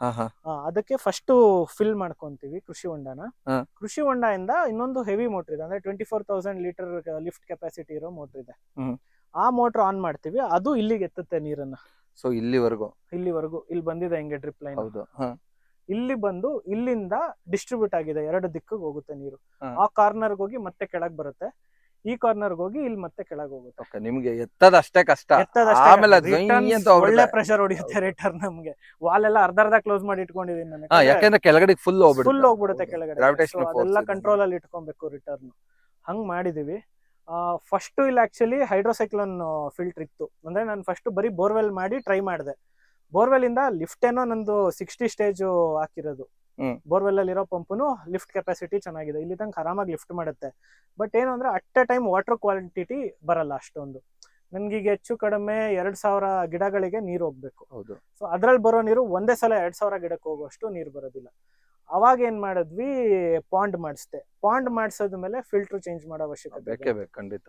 ಹಾ ಹಾ. ಆ, ಅದಕ್ಕೆ ಫಸ್ಟ್ ಫಿಲ್ ಮಾಡ್ಕೊಂತೀವಿ ಕೃಷಿ ಹೊಂಡನ. ಹಾ. ಕೃಷಿ ಹೊಂಡ ಇಂದ ಇನ್ನೊಂದು ಹೆವಿ ಮೋಟರ್ ಇದೆ. ಅಂದ್ರೆ twenty four thousand litre lift capacity ಇರೋ ಮೋಟರ್ ಇದೆ. ಹ್ಮ್. ಆ ಮೋಟರ್ ಆನ್ ಮಾಡ್ತೀವಿ. ಅದು ಇಲ್ಲಿಗೆ ಎತ್ತುತ್ತೆ ನೀರನ್ನ. ಸೊ ಇಲ್ಲಿವರೆಗೂ? ಇಲ್ಲಿವರೆಗೂ. ಇಲ್ಲಿ ಬಂದಿದೆ ಹಿಂಗೆ ಡ್ರಿಪ್ ಲೈನ್ ಹೌದು. ಹಾ. ಇಲ್ಲಿ ಬಂದು ಇಲ್ಲಿಂದ ಡಿಸ್ಟ್ರಿಬ್ಯೂಟ್ ಆಗಿದೆ. ಎರಡು ದಿಕ್ಕಿಗೆ ಹೋಗುತ್ತೆ ನೀರು. ಹಾ. ಆ ಕಾರ್ನರ್ಗೆ ಹೋಗಿ ಮತ್ತೆ ಕೆಳಗ್ ಬರುತ್ತೆ. ಈ ಕಾರ್ನರ್ಗೆ ಹೋಗಿ ಇಲ್ಲಿ ಮತ್ತೆ ಕೆಳಗೆ ಹೋಗುತ್ತೆ. ಓಕೆ ನಿಮ್ಗೆ ಕಷ್ಟ. ಎತ್ತದಷ್ಟೇ ಆಮೇಲೆ ಕಷ್ಟ. ಅಂತ ಒಳ್ಳೆ ಹೋಗ್ಬಿಡುತ್ತೆ. ಪ್ರೆಷರ್ ಹೊಡಿಯುತ್ತೆ ರಿಟರ್ನ್ ನಮ್ಗೆ. ವಾಲ್ ಎಲ್ಲ ಅರ್ಧ ಅರ್ಧ ಕ್ಲೋಸ್ ಮಾಡಿ ಇಟ್ಕೊಂಡಿದ್ದೀನಿ ಯಾಕಂದ್ರೆ ಕೆಳಗಡೆ ಫುಲ್ ಫುಲ್ ಹೋಗ್ಬಿಡುತ್ತೆ. ಕೆಳಗಡೆ. ಎಲ್ಲ So force ಅದೆಲ್ಲ ಇದೆ. ಕಂಟ್ರೋಲ್ ಅಲ್ಲಿ ಇಟ್ಕೊಬೇಕು ರಿಟರ್ನ್ ಹಂಗ್ ಮಾಡಿದೀವಿ. ಫಸ್ಟ್ ಇಲ್ಲಿ ಆಕ್ಚುಲಿ ಹೈಡ್ರೋಸೈಕ್ಲೋನ್ ಫಿಲ್ಟರ್ ಇತ್ತು. ಅಂದ್ರೆ ನಾನು ಫಸ್ಟ್ ಬರೀ ಬೋರ್ವೆಲ್ ಮಾಡಿ ಟ್ರೈ ಮಾಡಿದೆ. ಬೋರ್ವೆಲ್ ಇಂದ ಲಿಫ್ಟ್ ಏನೋ ನಂದು ಸಿಕ್ಸ್ಟಿ ಸ್ಟೇಜ್ ಹಾಕಿರೋದು. ಬೋರ್ವೆಲ್ ಅಲ್ಲಿ ಇರೋ ಪಂಪ್ನು ಲಿಫ್ಟ್ ಕೆಪಾಸಿಟಿ ಚೆನ್ನಾಗಿದೆ. ಇಲ್ಲಿ ತನಕ ಆರಾಮಾಗಿ ಲಿಫ್ಟ್ ಮಾಡುತ್ತೆ. ಬಟ್ ಏನು ಅಂದ್ರೆ at a time water quality ಬರಲ್ಲ ಅಷ್ಟೊಂದು. ನನ್ಗೀಗ ಹೆಚ್ಚು ಕಡಿಮೆ ಎರಡ್ ಸಾವಿರ ಗಿಡಗಳಿಗೆ ನೀರು ಹೋಗ್ಬೇಕು. ಹೌದು. ಸೊ ಅದ್ರಲ್ಲಿ ಬರೋ ನೀರು ಒಂದೇ ಸಲ ಎರಡ್ ಸಾವಿರ ಗಿಡಕ್ಕೆ ಹೋಗುವಷ್ಟು ನೀರು ಬರೋದಿಲ್ಲ. ಅವಾಗ ಏನ್ ಮಾಡಿದ್ವಿ ಪಾಂಡ್ ಮಾಡಿಸ್ದೆ. ಪಾಂಡ್ ಮಾಡಿಸೋದ ಮೇಲೆ ಫಿಲ್ಟರ್ ಚೇಂಜ್ ಮಾಡೋ ಅವಶ್ಯಕತೆ ಬೇಕೇ ಬೇಕು ಖಂಡಿತ.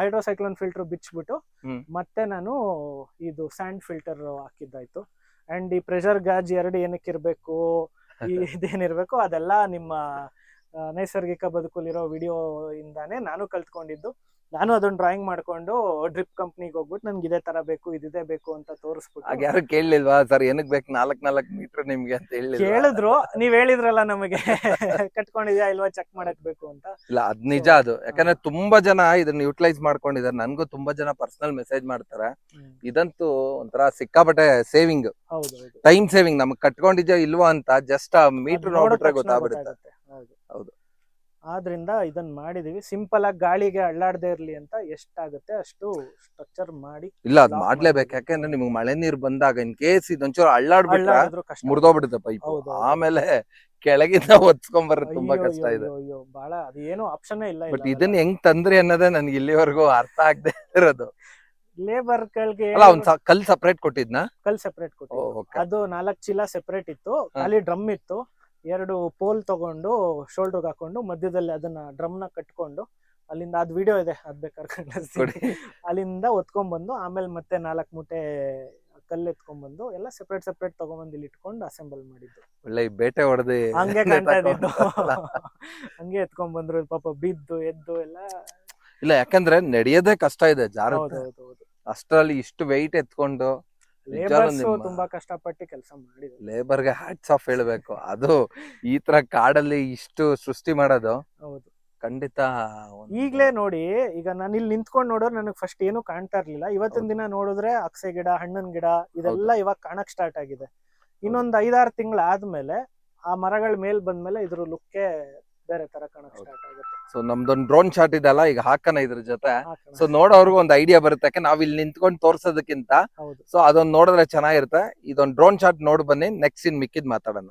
ಹೈಡ್ರೋಸೈಕ್ಲೋನ್ ಫಿಲ್ಟರ್ ಬಿಚ್ಬಿಟ್ಟು. ಮತ್ತೆ ನಾನು ಇದು ಸ್ಯಾಂಡ್ ಫಿಲ್ಟರ್ ಹಾಕಿದ್ದಾಯ್ತು. ಅಂಡ್ ಈ ಪ್ರೆಷರ್ ಗಾಜ್ ಎರಡು ಏನಕ್ಕೆ ಇರಬೇಕು? ಈ [laughs] ಇದೇನಿರ್ಬೇಕು ಅದೆಲ್ಲ ನಿಮ್ಮ ನೈಸರ್ಗಿಕ ಬದುಕುಲಿರೋ ವಿಡಿಯೋ ಇಂದಾನೆ ನಾನು ಕಲ್ತ್ಕೊಂಡಿದ್ದು. ನಾನು ಅದನ್ನ ಡ್ರಾಯಿಂಗ್ ಮಾಡ್ಕೊಂಡು ಡ್ರಿಪ್ ಕಂಪ್ನಿಗೆ ಹೋಗ್ಬಿಟ್ಟು ನನ್ಗೆ ಇದೇ ತರ ಬೇಕು ಇದಿದೆ ಬೇಕು ಅಂತ ಆಗ ತೋರಿಸ್ಬಿಟ್ಟು ಯಾರು ಕೇಳಲಿಲ್ವಾ? ಸರ್ ಏನಕ್ ಬೇಕು? ನಾಲ್ಕ್ ನಾಲ್ಕ್ ಮೀಟರ್ ನಿಮ್ಗೆ ಅಂತ ಹೇಳಿ ಕೇಳಿದ್ರು. ನೀವ್ ಹೇಳಿದ್ರಲ್ಲ ನಮಗೆ. [laughs] ಕಟ್ಕೊಂಡಿದ್ಯಾ ಇಲ್ವಾ? ಚೆಕ್ ಮಾಡಕ್ ಬೇಕು ಅಂತ. ಇಲ್ಲ ಅದ್ ನಿಜ ಅದು. ಯಾಕಂದ್ರೆ ತುಂಬಾ ಜನ ಇದನ್ನ ಯುಟಿಲೈಸ್ ಮಾಡ್ಕೊಂಡಿದ್ದಾರೆ. ನನ್ಗೂ ತುಂಬಾ ಜನ ಪರ್ಸನಲ್ ಮೆಸೇಜ್ ಮಾಡ್ತಾರೆ. ಇದಂತೂ ಒಂಥರ ಸಿಕ್ಕಾಪಟ್ಟೆ ಸೇವಿಂಗ್ ಟೈಮ್ ಸೇವಿಂಗ್ ನಮಗ್ ಕಟ್ಕೊಂಡಿದ್ಯಾ ಇಲ್ವಾ ಅಂತ ಜಸ್ಟ್ ಆ ಮೀಟರ್ ನೋಡ್ಬಿಟ್ರೆ ಗೊತ್ತಾಗ್ಬಿಡುತ್ತೆ. ಆದ್ರಿಂದ ಇದನ್ನ ಮಾಡಿದೀವಿ. ಸಿಂಪಲ್ ಆಗಿ ಗಾಳಿಗೆ ಅಳ್ಳಾಡದೆ ಇರ್ಲಿ ಅಂತ ಎಷ್ಟಾಗುತ್ತೆ ಅಷ್ಟು ಸ್ಟ್ರಕ್ಚರ್ ಮಾಡಿ ಇಲ್ಲ ಅದ್ ಮಾಡ್ಲೇಬೇಕು. ಯಾಕಂದ್ರೆ ನಿಮ್ಗೆ ಮಳೆ ನೀರ್ ಬಂದಾಗ ಇನ್ ಕೇಸ್ ಇದೊಂಚೂರು ಅಳ್ಳಾಡ್ಬಿಟ್ರೆ ಅಳ್ಳಾಡಿದ್ರು ಕಷ್ಟ ಮುರ್ದೋಗ್ಬಿಡುತ್ತೆ ಪೈಪ್ ಹೌದು. ಆಮೇಲೆ ಕೆಳಗಿಂದ ಒತ್ಕೊಂಡ್ ಬರೋದು ತುಂಬಾ ಅಯ್ಯೋ, ಕಷ್ಟ ಅಯ್ಯೋ, ಇದೆ. ಅಯ್ಯೋ, ಅಯ್ಯೋ, ಬಹಳ ಅದೇನು ಆಪ್ಷನ್ ಇಲ್ಲ ಬಟ್ ಇದನ್ನ ಹೆಂಗ್ ತಂದ್ರಿ ಅನ್ನೋದೇ ನನ್ಗೆ ಇಲ್ಲಿವರೆಗೂ ಅರ್ಥ ಆಗದೆ ಇರೋದು. ಲೇಬರ್ ಗಳಿಗೆ ಅಲ್ಲ ಒಂದ್ ಸ- ಕಲ್ ಸಪರೇಟ್ ಕೊಟ್ಟಿದ್ನ? ಕಲ್ ಸೆಪರೇಟ್ ಕೊಟ್ಟು ಓಕೆ. ಅದು ನಾಲ್ಕು ಚೀಲ ಸೆಪರೇಟ್ ಇತ್ತು. ಖಾಲಿ ಡ್ರಮ್ ಇತ್ತು. ಎರಡು ಪೋಲ್ ತಗೊಂಡು ಶೋಲ್ಡರ್ ಹಾಕೊಂಡು ಮಧ್ಯದಲ್ಲಿ ಅದನ್ನ ಡ್ರಮ್ನ ಕಟ್ಕೊಂಡು ಅಲ್ಲಿಂದ ಅದ್ ವಿಡಿಯೋ ಇದೆ ಅದ್ ಬೇಕಾದ್ರೆ ಕಳಿಸ್ತೀನಿ. ಕೊಡಿ. ಅಲ್ಲಿಂದ ಒತ್ಕೊಂಡ್ಬಂದು ಆಮೇಲೆ ಮತ್ತೆ ನಾಲ್ಕು ಮೂಟೆ ಕಲ್ಲು ಎತ್ಕೊಂಡ್ಬಂದು ಎಲ್ಲ ಸೆಪರೇಟ್ ಸೆಪರೇಟ್ ತಗೊಂಡ್ಬಂದು ಇಲ್ಲಿ ಇಟ್ಕೊಂಡು ಅಸೆಂಬಲ್ ಮಾಡಿದ್ದು. ಒಳ್ಳೆ ಬೇಟೆ ಹೊಡೆದು. ಹಂಗೆ ಕಾಣ್ತಾ ಇದ್ದಿದ್ದು. ಹಂಗೆ ಎತ್ಕೊಂಡ್ ಬಂದ್ರು ಪಾಪ ಬಿದ್ದು ಎದ್ದು ಎಲ್ಲ. ಇಲ್ಲ ಯಾಕಂದ್ರೆ ನಡೆಯೋದೇ ಕಷ್ಟ ಇದೆ ಜಾರ ಅಷ್ಟ್ರಲ್ಲಿ ಇಷ್ಟು ವೆಯ್ಟ್ ಎತ್ಕೊಂಡು ಲೇಬರ್ಸ್ ತುಂಬಾ ಕಷ್ಟಪಟ್ಟು ಕೆಲಸ ಮಾಡಿದ್ರು. ಲೇಬರ್ಗೆ ಹ್ಯಾಟ್ಸ್ ಆಫ್ ಹೇಳ್ಬೇಕು. ಅದು ಈ ತರ ಕಾಡಲ್ಲಿ ಇಷ್ಟು ಸೃಷ್ಟಿ ಮಾಡೋದು ಹೌದು. ಖಂಡಿತ ಈಗ್ಲೇ ನೋಡಿ ಈಗ ನಾನು ಇಲ್ಲಿ ನಿಂತ್ಕೊಂಡು ನೋಡೋರು ನನಗೆ ಫಸ್ಟ್ ಏನು ಕಾಣ್ತಾ ಇರ್ಲಿಲ್ಲ. ಇವತ್ತಿನ ದಿನ ನೋಡಿದ್ರೆ ಅಕ್ಸೆ ಗಿಡ ಹಣ್ಣಿನ ಗಿಡ ಇದೆಲ್ಲ ಇವಾಗ ಕಾಣಕ್ ಸ್ಟಾರ್ಟ್ ಆಗಿದೆ. ಇನ್ನೊಂದ್ ಐದಾರು ತಿಂಗಳು ಆದ್ಮೇಲೆ ಆ ಮರಗಳ ಮೇಲ್ ಬಂದ್ಮೇಲೆ ಇದ್ರ ಲುಕ್ಕೇ ಬೇರೆ ತರ ಕಾಣಕ್. ಸ್ಟಾರ್ಟ್ ಆಗುತ್ತೆ. ಸೊ ನಮ್ದೊಂದು ಡ್ರೋನ್ ಶಾಟ್ ಇದೆಲ್ಲ ಈಗ ಹಾಕನ ಇದ್ರ ಜೊತೆ. ಸೊ ನೋಡೋರ್ಗು ಒಂದು ಐಡಿಯಾ ಬರುತ್ತೆ. ಯಾಕೆ ನಾವ್ ಇಲ್ಲಿ ನಿಂತ್ಕೊಂಡು ತೋರ್ಸೋದಕ್ಕಿಂತ. ಸೊ ಅದೊಂದ್ ನೋಡಿದ್ರೆ ಚೆನ್ನಾಗಿರುತ್ತೆ. ಇದೊಂದು ಡ್ರೋನ್ ಶಾಟ್ ನೋಡ್ ಬನ್ನಿ. ನೆಕ್ಸ್ಟ್ ಇನ್ ಮಿಕ್ಕಿದ್ ಮಾತಾಡೋಣ.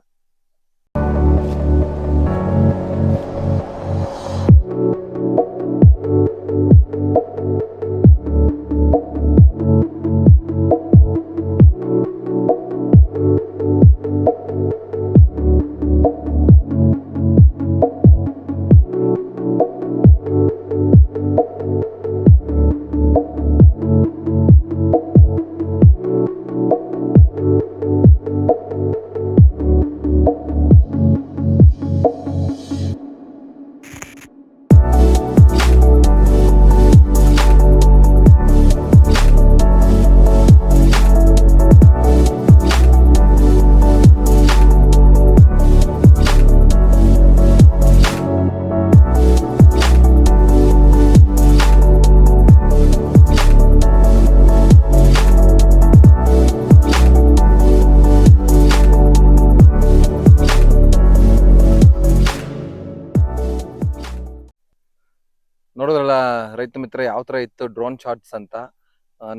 ನೋಡಿದ್ರಲ್ಲ ರೈತ ಮಿತ್ರ, ಯಾವ ತರ ಇತ್ತು ಡ್ರೋನ್ ಶಾಟ್ಸ್ ಅಂತ?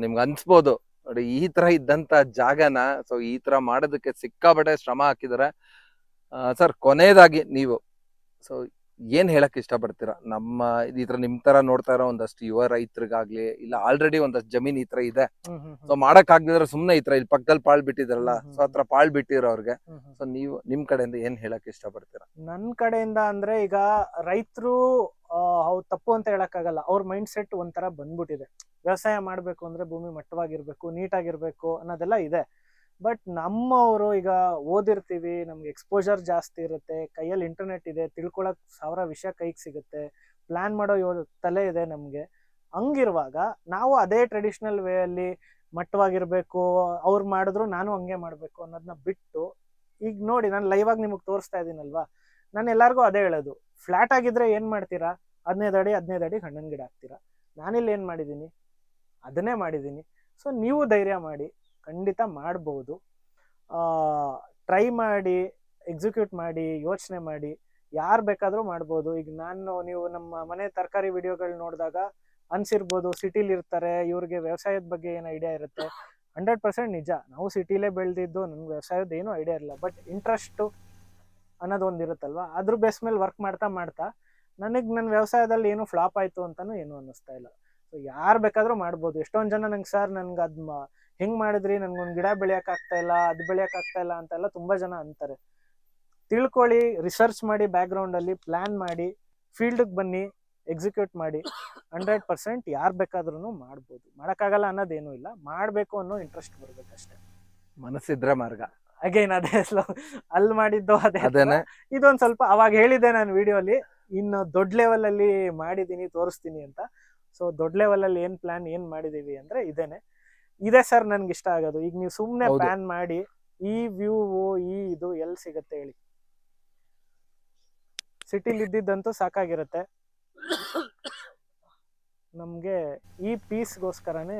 ನಿಮ್ಗೆ ಅನ್ಸ್ಬೋದು. ನೋಡಿ, ಈ ತರ ಇದ್ದಂತ ಜಾಗನ ಸೊ ಈ ತರ ಮಾಡೋದಕ್ಕೆ ಸಿಕ್ಕಾಪಟ್ಟೆ ಶ್ರಮ ಹಾಕಿದಾರೆ. ಸರ್, ಕೊನೆಯದಾಗಿ ನೀವು. ಸೊ ಏನ್ ಹೇಳಕ್ ಇಷ್ಟಪಡ್ತೀರಾ? ನಮ್ಮ ಈ ತರ ನಿಮ್ ತರ ನೋಡ್ತಾ ಇರೋ ಒಂದಷ್ಟು ಯುವ ರೈತರಿಗಾಗ್ಲಿ ಇಲ್ಲ ಆಲ್ರೆಡಿ ಒಂದಷ್ಟು ಜಮೀನ್ ಈ ತರ ಇದೆ. ಸೊ ಮಾಡಕ್ ಆಗ್ದಿದ್ರೆ ಸುಮ್ನೆ ಈ ತರ ಇಲ್ಲಿ ಪಕ್ಕದಲ್ಲಿ ಪಾಳ್ ಬಿಟ್ಟಿದ್ರಲ್ಲ ಸೊ ಹತ್ರ ಪಾಳ್ ಬಿಟ್ಟಿರೋರ್ಗೆ. ಸೊ ನೀವು ನಿಮ್ ಕಡೆಯಿಂದ ಏನ್ ಹೇಳಕ್ ಇಷ್ಟಪಡ್ತೀರಾ? ನನ್ ಕಡೆಯಿಂದ ಅಂದ್ರೆ ಈಗ ರೈತರು ಅವ್ರು ತಪ್ಪು ಅಂತ ಹೇಳಕ್ಕಾಗಲ್ಲ. ಅವ್ರ ಮೈಂಡ್ ಸೆಟ್ ಒಂಥರ ಬಂದ್ಬಿಟ್ಟಿದೆ. ವ್ಯವಸಾಯ ಮಾಡ್ಬೇಕು ಅಂದ್ರೆ ಭೂಮಿ ಮಟ್ಟವಾಗಿರ್ಬೇಕು ನೀಟಾಗಿರ್ಬೇಕು ಅನ್ನೋದೆಲ್ಲ ಇದೆ. ಬಟ್ ನಮ್ಮವರು ಈಗ ಓದಿರ್ತೀವಿ, ನಮ್ಗೆ ಎಕ್ಸ್ಪೋಜರ್ ಜಾಸ್ತಿ ಇರುತ್ತೆ, ಕೈಯಲ್ಲಿ ಇಂಟರ್ನೆಟ್ ಇದೆ, ತಿಳ್ಕೊಳಕ್ ಸಾವಿರ ವಿಷಯ ಕೈಗೆ ಸಿಗುತ್ತೆ ಪ್ಲಾನ್ ಮಾಡೋ ಯೋ, ತಲೆ ಇದೆ ನಮಗೆ. ಹಂಗಿರುವಾಗ ನಾವು ಅದೇ ಟ್ರೆಡಿಷನಲ್ ವೇ ಅಲ್ಲಿ ಮಟ್ಟವಾಗಿರ್ಬೇಕು ಅವ್ರು ಮಾಡಿದ್ರು ನಾನು ಹಂಗೆ ಮಾಡಬೇಕು ಅನ್ನೋದನ್ನ ಬಿಟ್ಟು, ಈಗ ನೋಡಿ ನಾನು ಲೈವ್ ಆಗಿ ನಿಮಗೆ ತೋರಿಸ್ತಾ ಇದ್ದೀನಲ್ವಾ ನಾನು ಎಲ್ಲಾರ್ಗೂ ಅದೇ ಹೇಳೋದು ಫ್ಲಾಟ್ ಆಗಿದ್ರೆ ಏನು ಮಾಡ್ತೀರಾ? ಹದಿನೈದು ಅಡಿ ಹದಿನೈದು ಅಡಿ ಹಣ್ಣಿನ ಗಿಡ ಹಾಕ್ತೀರಾ? ನಾನಿಲ್ಲಿ ಏನು ಮಾಡಿದ್ದೀನಿ ಅದನ್ನೇ ಮಾಡಿದ್ದೀನಿ ಸೊ ನೀವು ಧೈರ್ಯ ಮಾಡಿ ಖಂಡಿತ ಮಾಡ್ಬೋದು. ಟ್ರೈ ಮಾಡಿ ಎಕ್ಸಿಕ್ಯೂಟ್ ಮಾಡಿ, ಯೋಚನೆ ಮಾಡಿ, ಯಾರು ಬೇಕಾದರೂ ಮಾಡ್ಬೋದು. ಈಗ ನಾನು, ನೀವು ನಮ್ಮ ಮನೆ ತರಕಾರಿ ವಿಡಿಯೋಗಳು ನೋಡಿದಾಗ ಅನ್ಸಿರ್ಬೋದು, ಸಿಟಿಲಿ ಇರ್ತಾರೆ, ಇವ್ರಿಗೆ ವ್ಯವಸಾಯದ ಬಗ್ಗೆ ಏನು ಐಡಿಯಾ ಇರುತ್ತೆ? ಹಂಡ್ರೆಡ್ ಪರ್ಸೆಂಟ್ ನಿಜ. ನಾವು ಸಿಟಿಲೇ ಬೆಳೆದಿದ್ದು ನನ್ಗೆ ವ್ಯವಸಾಯದ ಏನೂ ಐಡಿಯಾ ಇರಲ್ಲ. ಬಟ್ ಇಂಟ್ರೆಸ್ಟು ಅನ್ನೋದು ಒಂದು ಇರುತ್ತಲ್ವಾ? ಅದ್ರ ಬೇಸ್ ಮೇಲೆ ವರ್ಕ್ ಮಾಡ್ತಾ ಮಾಡ್ತಾ ನನಗೆ ನನ್ನ ವ್ಯವಸಾಯದಲ್ಲಿ ಏನು ಫ್ಲಾಪ್ ಆಯಿತು ಅಂತಲೂ ಏನು ಅನ್ನಿಸ್ತಾ ಇಲ್ಲ. ಸೊ ಯಾರು ಬೇಕಾದರೂ ಮಾಡ್ಬೋದು. ಎಷ್ಟೊಂದು ಜನ ನಂಗೆ, ಸರ್, ನನ್ಗೆ ಅದು ಹೆಂಗ್ ಮಾಡಿದ್ರಿ? ನನ್ಗೊಂದು ಗಿಡ ಬೆಳೆಯಕ್ ಆಗ್ತಾ ಇಲ್ಲ ಅದು ಬೆಳೆಯಕ್ ಆಗ್ತಾ ಇಲ್ಲ ಅಂತೆಲ್ಲ ತುಂಬಾ ಜನ ಅಂತಾರೆ. ತಿಳ್ಕೊಳ್ಳಿ ರಿಸರ್ಚ್ ಮಾಡಿ ಬ್ಯಾಕ್ಗ್ರೌಂಡ್ ಅಲ್ಲಿ ಪ್ಲಾನ್ ಮಾಡಿ ಫೀಲ್ಡ್ಗೆ ಬನ್ನಿ ಎಕ್ಸಿಕ್ಯೂಟ್ ಮಾಡಿ ಹಂಡ್ರೆಡ್ ಪರ್ಸೆಂಟ್ ಯಾರು ಬೇಕಾದ್ರೂ ಮಾಡ್ಬೋದು. ಮಾಡೋಕ್ಕಾಗಲ್ಲ ಅನ್ನೋದೇನೂ ಇಲ್ಲ ಮಾಡಬೇಕು ಅನ್ನೋ ಇಂಟ್ರೆಸ್ಟ್ ಬರ್ಬೇಕಷ್ಟೇ. ಮನಸ್ಸಿದ್ರೆ ಮಾರ್ಗ. ಅಗೈನ್ ಅದೇ ಸ್ಲೋ ಅಲ್ಲಿ ಮಾಡಿದ್ದು ಅದೇ ಇದೊಂದ್ ಸ್ವಲ್ಪ ಅವಾಗ ಹೇಳಿದ್ದೆ ನಾನು ಅಲ್ಲಿ ಇನ್ನು ದೊಡ್ಡ ಲೆವೆಲ್ ಅಲ್ಲಿ ಮಾಡಿದೀನಿ ತೋರಿಸ್ತೀನಿ ಅಂತ. ಸೊ ದೊಡ್ಡ ಲೆವೆಲ್ ಅಲ್ಲಿ ಏನ್ ಪ್ಲಾನ್ ಏನ್ ಮಾಡಿದೀವಿ ಅಂದ್ರೆ ಇದೇನೆ. ಇದೆ ಸರ್ ನನ್ಗೆ ಇಷ್ಟ ಆಗೋದು ಈಗ ನೀವು ಸುಮ್ನೆ ಹೌದು. ಪ್ಲಾನ್ ಮಾಡಿ ಈ ವ್ಯೂ ಈ ಇದು ಎಲ್ಲಿ ಸಿಗತ್ತೆ ಹೇಳಿ ಸಿಟಿಲಿ ಇದ್ದಿದ್ದಂತೂ ಸಾಕಾಗಿರುತ್ತೆ ನಮ್ಗೆ ಈ ಪೀಸ್ಗೋಸ್ಕರನೇ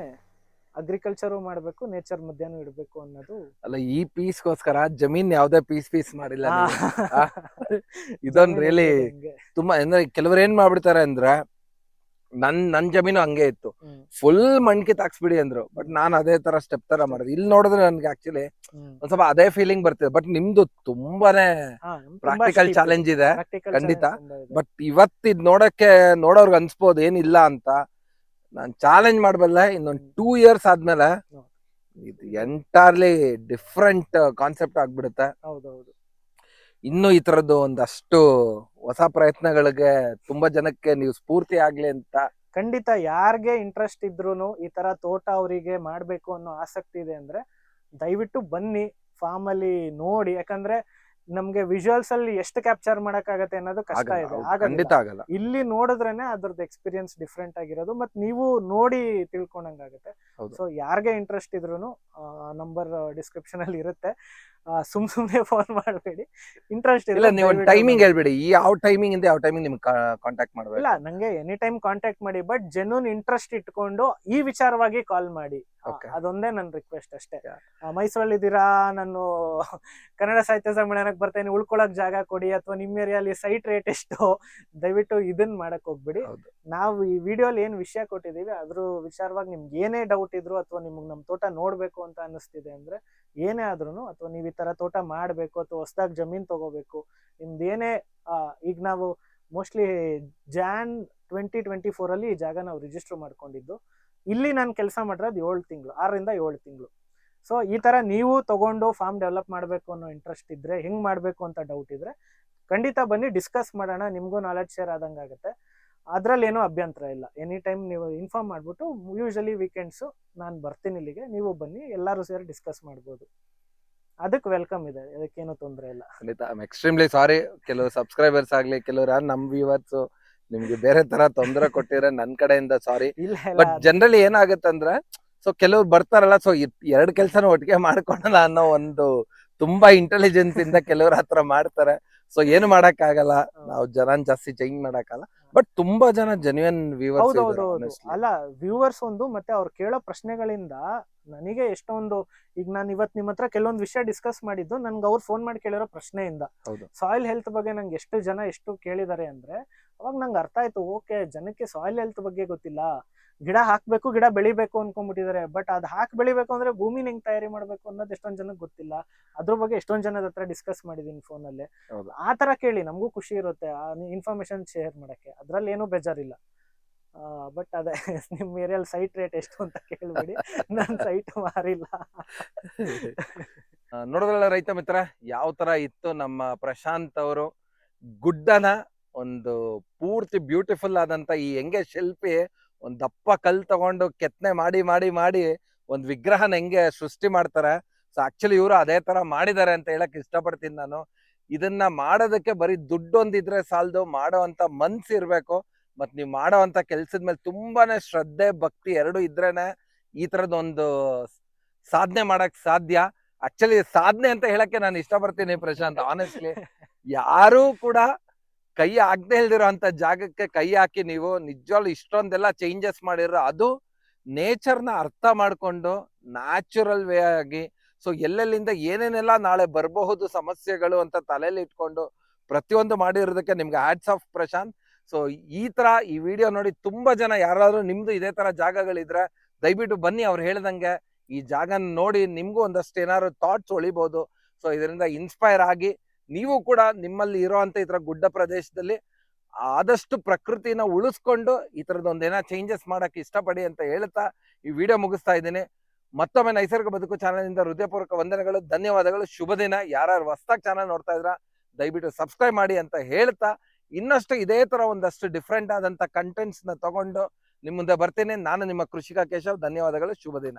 ಅಗ್ರಿಕಲ್ಚರು ಮಾಡ್ಬೇಕು ನೇಚರ್ ಮಧ್ಯಾಹ್ನ ಇಡಬೇಕು ಅನ್ನೋದು ಅಲ್ಲ ಈ ಪೀಸ್ಗೋಸ್ಕರ ಜಮೀನ್ ಯಾವ್ದೇ ಪೀಸ್ ಪೀಸ್ ಮಾಡಿಲ್ಲ [laughs] ನೀವು. ಆ, ಇದೊಂದ್ ರಿಯಲಿ ಹಿಂಗೆ. ತುಂಬಾ ಅಂದ್ರೆ ಕೆಲವ್ರು ಏನ್ ಮಾಡ್ಬಿಡ್ತಾರೆ ಅಂದ್ರೆ ನನ್ ನನ್ ಜಮೀನು ಹಂಗೆ ಇತ್ತು. ಹ್ಮ್, ಫುಲ್ ಮಣ್ಕಿ ತಾಕ್ಸ್ಬಿಡಿ ಅಂದ್ರು. ಬಟ್ ನಾನ್ ಅದೇ ತರ ಸ್ಟೆಪ್ ತರ ಮಾಡಿದೆ. ಇಲ್ಲಿ ನೋಡಿದ್ರೆ ನನ್ಗೆ ಆಕ್ಚುಲಿ ಒಂದ್ ಸ್ವಲ್ಪ ಅದೇ ಫೀಲಿಂಗ್ ಬರ್ತಿದೆ. ಬಟ್ ನಿಮ್ದು ತುಂಬಾನೇ ಪ್ರಾಕ್ಟಿಕಲ್ ಚಾಲೆಂಜ್ ಇದೆ. ಖಂಡಿತ. ಬಟ್ ಇವತ್ ಇದ್. ನೋಡಕ್ಕೆ ನೋಡೋರ್ಗ್ ಅನ್ಸ್ಬೋದು ಏನಿಲ್ಲ ಅಂತ. ನಾನ್ ಚಾಲೆಂಜ್ ಮಾಡ್ಬಲ್ಲ ಇನ್ನೊಂದ್ ಟೂ ಇಯರ್ಸ್ ಆದ್ಮೇಲೆ. ಇದು ಎಂಟರ್ಲಿ ಡಿಫ್ರೆಂಟ್ ಕಾನ್ಸೆಪ್ಟ್ ಆಗ್ಬಿಡುತ್ತೆ. ಹೌದೌದು ಇನ್ನು ಈ ತರದ್ದು ಒಂದಷ್ಟು ಹೊಸ ಪ್ರಯತ್ನಗಳಿಗೆ ತುಂಬಾ ಜನಕ್ಕೆ ನೀವು ಸ್ಫೂರ್ತಿ ಆಗ್ಲಿ ಅಂತ. ಖಂಡಿತ ಯಾರಿಗೆ ಇಂಟ್ರೆಸ್ಟ್ ಇದ್ರೂನು ಈ ತರ ತೋಟ ಅವರಿಗೆ ಮಾಡ್ಬೇಕು ಅನ್ನೋ ಆಸಕ್ತಿ ಇದೆ ಅಂದ್ರೆ ದಯವಿಟ್ಟು ಬನ್ನಿ ಫಾರ್ಮ್ ಅಲ್ಲಿ ನೋಡಿ. ಯಾಕಂದ್ರೆ ನಮ್ಗೆ ವಿಜುವಲ್ಸ್ ಅಲ್ಲಿ ಎಷ್ಟು ಕ್ಯಾಪ್ಚರ್ ಮಾಡಕ್ಕಾಗತ್ತೆ ಅನ್ನೋದು ಕಷ್ಟ ಆಗಲ್ಲ, ಇದೆ. ಹೌದು, ಖಂಡಿತ ಆಗಲ್ಲ. ಇಲ್ಲಿ ನೋಡಿದ್ರೇನೆ ಅದ್ರದ್ದು ಎಕ್ಸ್ಪೀರಿಯನ್ಸ್ ಡಿಫ್ರೆಂಟ್ ಆಗಿರೋದು. ಮತ್ ನೀವು ನೋಡಿ ತಿಳ್ಕೊಂಡಂಗಾಗತ್ತೆ. ಹೌದು. ಸೊ ಯಾರಿಗೆ ಇಂಟ್ರೆಸ್ಟ್ ಇದ್ರೂನು ನಂಬರ್ ಡಿಸ್ಕ್ರಿಪ್ಷನ್ ಅಲ್ಲಿ ಇರುತ್ತೆ. ಸುಮ್ ಸುಮ್ನೆ ಫೋನ್ ಮಾಡಬೇಡಿ. ಇಂಟ್ರೆಸ್ಟ್ ಇಲ್ಲ ನೀವು ಟೈಮಿಂಗ್ ಹೇಳ್ಬೇಡಿ. ಯಾವ ಟೈಮಿಂಗ್ ಇಂದ ಯಾವ ಟೈಮಿಂಗ್ ನಿಮ್ಗೆ ಕಾಂಟ್ಯಾಕ್ಟ್ ಮಾಡಬೇಕು? ಇಲ್ಲ ನಂಗೆ ಎನಿ ಟೈಮ್ ಕಾಂಟ್ಯಾಕ್ಟ್ ಮಾಡಿ ಬಟ್ ಜೆನ್ಯೂನ್ ಇಂಟ್ರೆಸ್ಟ್ ಇಟ್ಕೊಂಡು ಈ ವಿಚಾರವಾಗಿ ಕಾಲ್ ಮಾಡಿ. ಅದೊಂದೇ ನನ್ನ ರಿಕ್ವೆಸ್ಟ್ ಅಷ್ಟೇ. ಮೈಸೂರಲ್ಲಿ ಇದ್ದೀರಾ ನಾನು ಕನ್ನಡ ಸಾಹಿತ್ಯ ಸಮ್ಮೇಳನಕ್ಕೆ ಬರ್ತೇನೆ ಉಳ್ಕೊಳಕ್ ಜಾಗ ಕೊಡಿ ಅಥವಾ ನಿಮ್ಮ ಏರಿಯಲ್ಲಿ ಸೈಟ್ ರೇಟ್ ಎಷ್ಟು ದಯವಿಟ್ಟು ಇದನ್ನ ಮಾಡಕ್ ಹೋಗ್ಬಿಡಿ. ನಾವು ಈ ವಿಡಿಯೋಲಿ ಏನ್ ವಿಷಯ ಕೊಟ್ಟಿದೀವಿ ಅದ್ರ ವಿಚಾರವಾಗಿ ನಿಮ್ಗೆ ಏನೇ ಡೌಟ್ ಇದ್ರು ಅಥವಾ ನಿಮ್ಗೆ ನಮ್ಮ ತೋಟ ನೋಡ್ಬೇಕು ಅಂತ ಅನಿಸ್ತಿದೆ ಅಂದ್ರೆ ಏನೇ ಆದ್ರೂ ಅಥವಾ ನೀವು ಈ ತರ ತೋಟ ಮಾಡ್ಬೇಕು ಅಥವಾ ಹೊಸದಾಗಿ ಜಮೀನ್ ತಗೋಬೇಕು ನಿಮ್ದು ಏನೇ ಈಗ ನಾವು mostly June twenty twenty four ಅಲ್ಲಿ ಈ ಜಾಗ ನಾವು ರಿಜಿಸ್ಟರ್ ಮಾಡ್ಕೊಂಡಿದ್ದು. ಇಲ್ಲಿ ನಾನು ಕೆಲಸ ಮಾಡಿರೋದು ಏಳು ತಿಂಗಳು, ಆರರಿಂದ ಏಳು ತಿಂಗಳು. ಸೊ ಈ ತರ ನೀವು ತಗೊಂಡು ಫಾರ್ಮ್ ಡೆವಲಪ್ ಮಾಡಬೇಕು ಅನ್ನೋ ಇಂಟ್ರೆಸ್ಟ್ ಇದ್ರೆ, ಹೆಂಗ್ ಮಾಡಬೇಕು ಅಂತ ಡೌಟ್ ಇದ್ರೆ, ಖಂಡಿತ ಬನ್ನಿ ಡಿಸ್ಕಸ್ ಮಾಡೋಣ, ನಿಮಗೂ ನಾಲೆಡ್ಜ್ ಶೇರ್ ಆದಂಗೆ ಆಗುತ್ತೆ ಅದ್ರಲ್ಲಿ ಏನೂ ಅಭ್ಯಂತರ ಇಲ್ಲ. ಎನಿ ಟೈಮ್ ನೀವು ಇನ್ಫಾರ್ಮ್ ಮಾಡ್ಬಿಟ್ಟು ಯೂಶಲಿ ವೀಕೆಂಡ್ಸು ನಾನು ಬರ್ತೀನಿ ಇಲ್ಲಿಗೆ ನೀವು ಬನ್ನಿ ಎಲ್ಲರೂ ಸೇರಿ ಡಿಸ್ಕಸ್ ಮಾಡ್ಬೋದು. ಅದಕ್ಕೆ ವೆಲ್ಕಮ್ ಇದೆ ಅದಕ್ಕೇನು ತೊಂದರೆ ಇಲ್ಲ. ಖಂಡಿತ ಐ ಎಕ್ಸ್ಟ್ರೀಮ್ಲಿ ಸಾರಿ ಕೆಲವು ಸಬ್ಸ್ಕ್ರೈಬರ್ಸ್ ಆಗಲಿ ಕೆಲವರು ನಮ್ಮ ನಮ್ ವ್ಯೂವರ್ಸ್ ನಿಮ್ಗೆ ಬೇರೆ ತರ ತೊಂದರೆ ಕೊಟ್ಟಿದ್ರೆ ನನ್ ಕಡೆಯಿಂದ ಸಾರಿ ಇಲ್ಲ ಬಟ್ ಇಲ್ಲ ಜನರಲಿ ಏನಾಗುತ್ತಂದ್ರೆ ಸೊ ಕೆಲವ್ರು ಬರ್ತಾರಲ್ಲ ಸೊ ಎರಡು ಕೆಲಸನ ಒಟ್ಟಿಗೆ ಮಾಡ್ಕೊಳಲ್ಲ ಅನ್ನೋ ಒಂದು ತುಂಬಾ ಇಂಟೆಲಿಜೆನ್ಸ್ ಇಂದ ಕೆಲವ್ರ ಹತ್ರ ಮಾಡ್ತಾರೆ. ಸೊ ಏನು ಮಾಡಕ್ ಆಗಲ್ಲ ನಾವು ಜನ ಜಾಸ್ತಿ ಚೇಂಜ್ ಮಾಡಕ್ಕಾಗಲ್ಲ. ಬಟ್ ತುಂಬಾ ಜನ ಜೆನ್ಯೂನ್ ವ್ಯೂವರ್ಸ್ ಅಲ್ಲ ವ್ಯೂವರ್ಸ್ ಒಂದು ಮತ್ತೆ ಅವ್ರು ಕೇಳೋ ಪ್ರಶ್ನೆಗಳಿಂದ ನನಗೆ ಎಷ್ಟೊಂದು ಈಗ ನಾನು ಇವತ್ ನಿಮ್ಮ ಹತ್ರ ಕೆಲವೊಂದು ವಿಷಯ ಡಿಸ್ಕಸ್ ಮಾಡಿದ್ದು ನನ್ಗೆ ಅವ್ರು ಫೋನ್ ಮಾಡಿ ಕೇಳಿರೋ ಪ್ರಶ್ನೆಯಿಂದ. ಸಾಯಿಲ್ ಹೆಲ್ತ್ ಬಗ್ಗೆ ನಂಗೆ ಎಷ್ಟು ಜನ ಎಷ್ಟು ಕೇಳಿದ್ದಾರೆ ಅಂದ್ರೆ ಅವಾಗ ನಂಗೆ ಅರ್ಥ ಆಯ್ತು ಓಕೆ ಜನಕ್ಕೆ ಸಾಯಿಲ್ ಹೆಲ್ತ್ ಬಗ್ಗೆ ಗೊತ್ತಿಲ್ಲ. ಗಿಡ ಹಾಕ್ಬೇಕು ಗಿಡ ಬೆಳಿಬೇಕು ಅನ್ಕೊಂಡ್ಬಿಟ್ಟಿದ್ದಾರೆ ಬಟ್ ಅದ್ ಹಾಕ್ ಬೆಳಿಬೇಕು ಅಂದ್ರೆ ಭೂಮಿನ ಹೆಂಗ್ ತಯಾರಿ ಮಾಡ್ಬೇಕು ಅನ್ನೋದು ಎಷ್ಟೊಂದ್ ಜನಕ್ಕೆ ಗೊತ್ತಿಲ್ಲ. ಅದ್ರ ಬಗ್ಗೆ ಎಷ್ಟೊಂದ್ ಜನದ ಹತ್ರ ಡಿಸ್ಕಸ್ ಮಾಡಿದೀನಿ ಫೋನ್ ಅಲ್ಲಿ. ಆ ತರ ಕೇಳಿ ನಮಗೂ ಖುಷಿ ಇರುತ್ತೆ. ಆ ಇನ್ಫಾರ್ಮೇಶನ್ ಶೇರ್ ಮಾಡಕ್ಕೆ. ಅದ್ರಲ್ಲಿ ಏನೂ ಬೇಜಾರಿಲ್ಲ. ಬಟ್ ಅದೇ ನಿಮ್ ಏರಿಯಲ್ಲಿ ಸೈಟ್ ರೇಟ್ ಎಷ್ಟು ಅಂತ ಕೇಳ್ಬೇಡಿ. ನನ್ ಸೈಟ್ ಮಾರಿಲ್ಲ. ನೋಡಿದ್ರಲ್ಲ ರೈತ ಮಿತ್ರ ಯಾವ ತರ ಇತ್ತು ನಮ್ಮ ಪ್ರಶಾಂತ್ ಅವರು? ಗುಡ್ಡನ ಒಂದು ಪೂರ್ತಿ ಬ್ಯೂಟಿಫುಲ್ ಆದಂತ ಈ ಹೆಂಗೆ ಶಿಲ್ಪಿ ಒಂದ್ ದಪ್ಪ ಕಲ್ ತಗೊಂಡು ಕೆತ್ತನೆ ಮಾಡಿ ಮಾಡಿ ಮಾಡಿ ಒಂದ್ ವಿಗ್ರಹನ ಹೆಂಗೆ ಸೃಷ್ಟಿ ಮಾಡ್ತಾರೆ. ಸೊ ಆಕ್ಚುಲಿ ಇವರು ಅದೇ ತರ ಮಾಡಿದ್ದಾರೆ ಅಂತ ಹೇಳಕ್ ಇಷ್ಟಪಡ್ತೀನಿ ನಾನು. ಇದನ್ನ ಮಾಡೋದಕ್ಕೆ ಬರೀ ದುಡ್ಡೊಂದಿದ್ರೆ ಸಾಲದು ಮಾಡೋವಂತ ಮನ್ಸ್ ಇರ್ಬೇಕು. ಮತ್ ನೀವು ಮಾಡೋವಂಥ ಕೆಲ್ಸದ ಮೇಲೆ ತುಂಬಾನೇ ಶ್ರದ್ಧೆ, ಭಕ್ತಿ ಎರಡು ಇದ್ರೇನೆ ಈ ತರದ ಒಂದು ಸಾಧನೆ ಮಾಡಕ್ ಸಾಧ್ಯ. ಆಕ್ಚುಲಿ ಸಾಧನೆ ಅಂತ ಹೇಳಕ್ಕೆ ನಾನು ಇಷ್ಟಪಡ್ತೀನಿ ಪ್ರಶಾಂತ್ ಆನೆಸ್ಟ್ಲಿ ಯಾರು ಕೂಡ ಕೈ ಆಗದೆ ಇಲ್ದಿರೋ ಜಾಗಕ್ಕೆ ಕೈ ಹಾಕಿ ನೀವು ನಿಜವಾಗ್ಲು ಇಷ್ಟೊಂದೆಲ್ಲ ಚೇಂಜಸ್ ಮಾಡಿರೋ ಅದು ನೇಚರ್ನ ಅರ್ಥ ಮಾಡಿಕೊಂಡು ನ್ಯಾಚುರಲ್ ವೇ ಆಗಿ ಸೊ ಎಲ್ಲೆಲ್ಲಿಂದ ಏನೇನೆಲ್ಲ ನಾಳೆ ಬರಬಹುದು ಸಮಸ್ಯೆಗಳು ಅಂತ ತಲೆಯಲ್ಲಿ ಇಟ್ಕೊಂಡು ಪ್ರತಿಯೊಂದು ಮಾಡಿರೋದಕ್ಕೆ ನಿಮ್ಗೆ ಆಡ್ಸ್ ಆಫ್ ಪ್ರಶಾಂತ್ ಸೊ ಈ ತರ ಈ ವಿಡಿಯೋ ನೋಡಿ ತುಂಬಾ ಜನ ಯಾರಾದ್ರೂ ನಿಮ್ದು ಇದೇ ತರ ಜಾಗಗಳಿದ್ರೆ ದಯವಿಟ್ಟು ಬನ್ನಿ ಅವ್ರು ಹೇಳ್ದಂಗೆ. ಈ ಜಾಗನ ನೋಡಿ ನಿಮ್ಗೂ ಒಂದಷ್ಟು ಏನಾದ್ರು ಥಾಟ್ಸ್ ಉಳಿಬಹುದು ಸೊ ಇದರಿಂದ ಇನ್ಸ್ಪೈರ್ ಆಗಿ ನೀವು ಕೂಡ ನಿಮ್ಮಲ್ಲಿ ಇರೋಂತ ಈ ಥರ ಗುಡ್ಡ ಪ್ರದೇಶದಲ್ಲಿ ಆದಷ್ಟು ಪ್ರಕೃತಿನ ಉಳಿಸ್ಕೊಂಡು ಈ ಥರದೊಂದೇನೋ ಚೇಂಜಸ್ ಮಾಡೋಕ್ಕೆ ಇಷ್ಟಪಡಿ ಅಂತ ಹೇಳ್ತಾ ಈ ವಿಡಿಯೋ ಮುಗಿಸ್ತಾ ಇದ್ದೀನಿ. ಮತ್ತೊಮ್ಮೆ ನೈಸರ್ಗಿಕ ಬದುಕು ಚಾನಲ್ ಇಂದ ಹೃದಯಪೂರ್ವಕ ವಂದನೆಗಳು, ಧನ್ಯವಾದಗಳು, ಶುಭ ದಿನ. ಯಾರು ಹೊಸ್ದಾಗಿ ಚಾನಲ್ ನೋಡ್ತಾ ಇದ್ರ, ದಯವಿಟ್ಟು ಸಬ್ಸ್ಕ್ರೈಬ್ ಮಾಡಿ ಅಂತ ಹೇಳ್ತಾ ಇನ್ನಷ್ಟು ಇದೇ ತರ ಒಂದಷ್ಟು ಡಿಫ್ರೆಂಟ್ ಆದಂತ ಕಂಟೆಂಟ್ಸ್ನ ತಗೊಂಡು ನಿಮ್ಮ ಮುಂದೆ ಬರ್ತೇನೆ. ನಾನು ನಿಮ್ಮ ಕೃಷಿಕ ಕೇಶವ್. ಧನ್ಯವಾದಗಳು, ಶುಭ ದಿನ.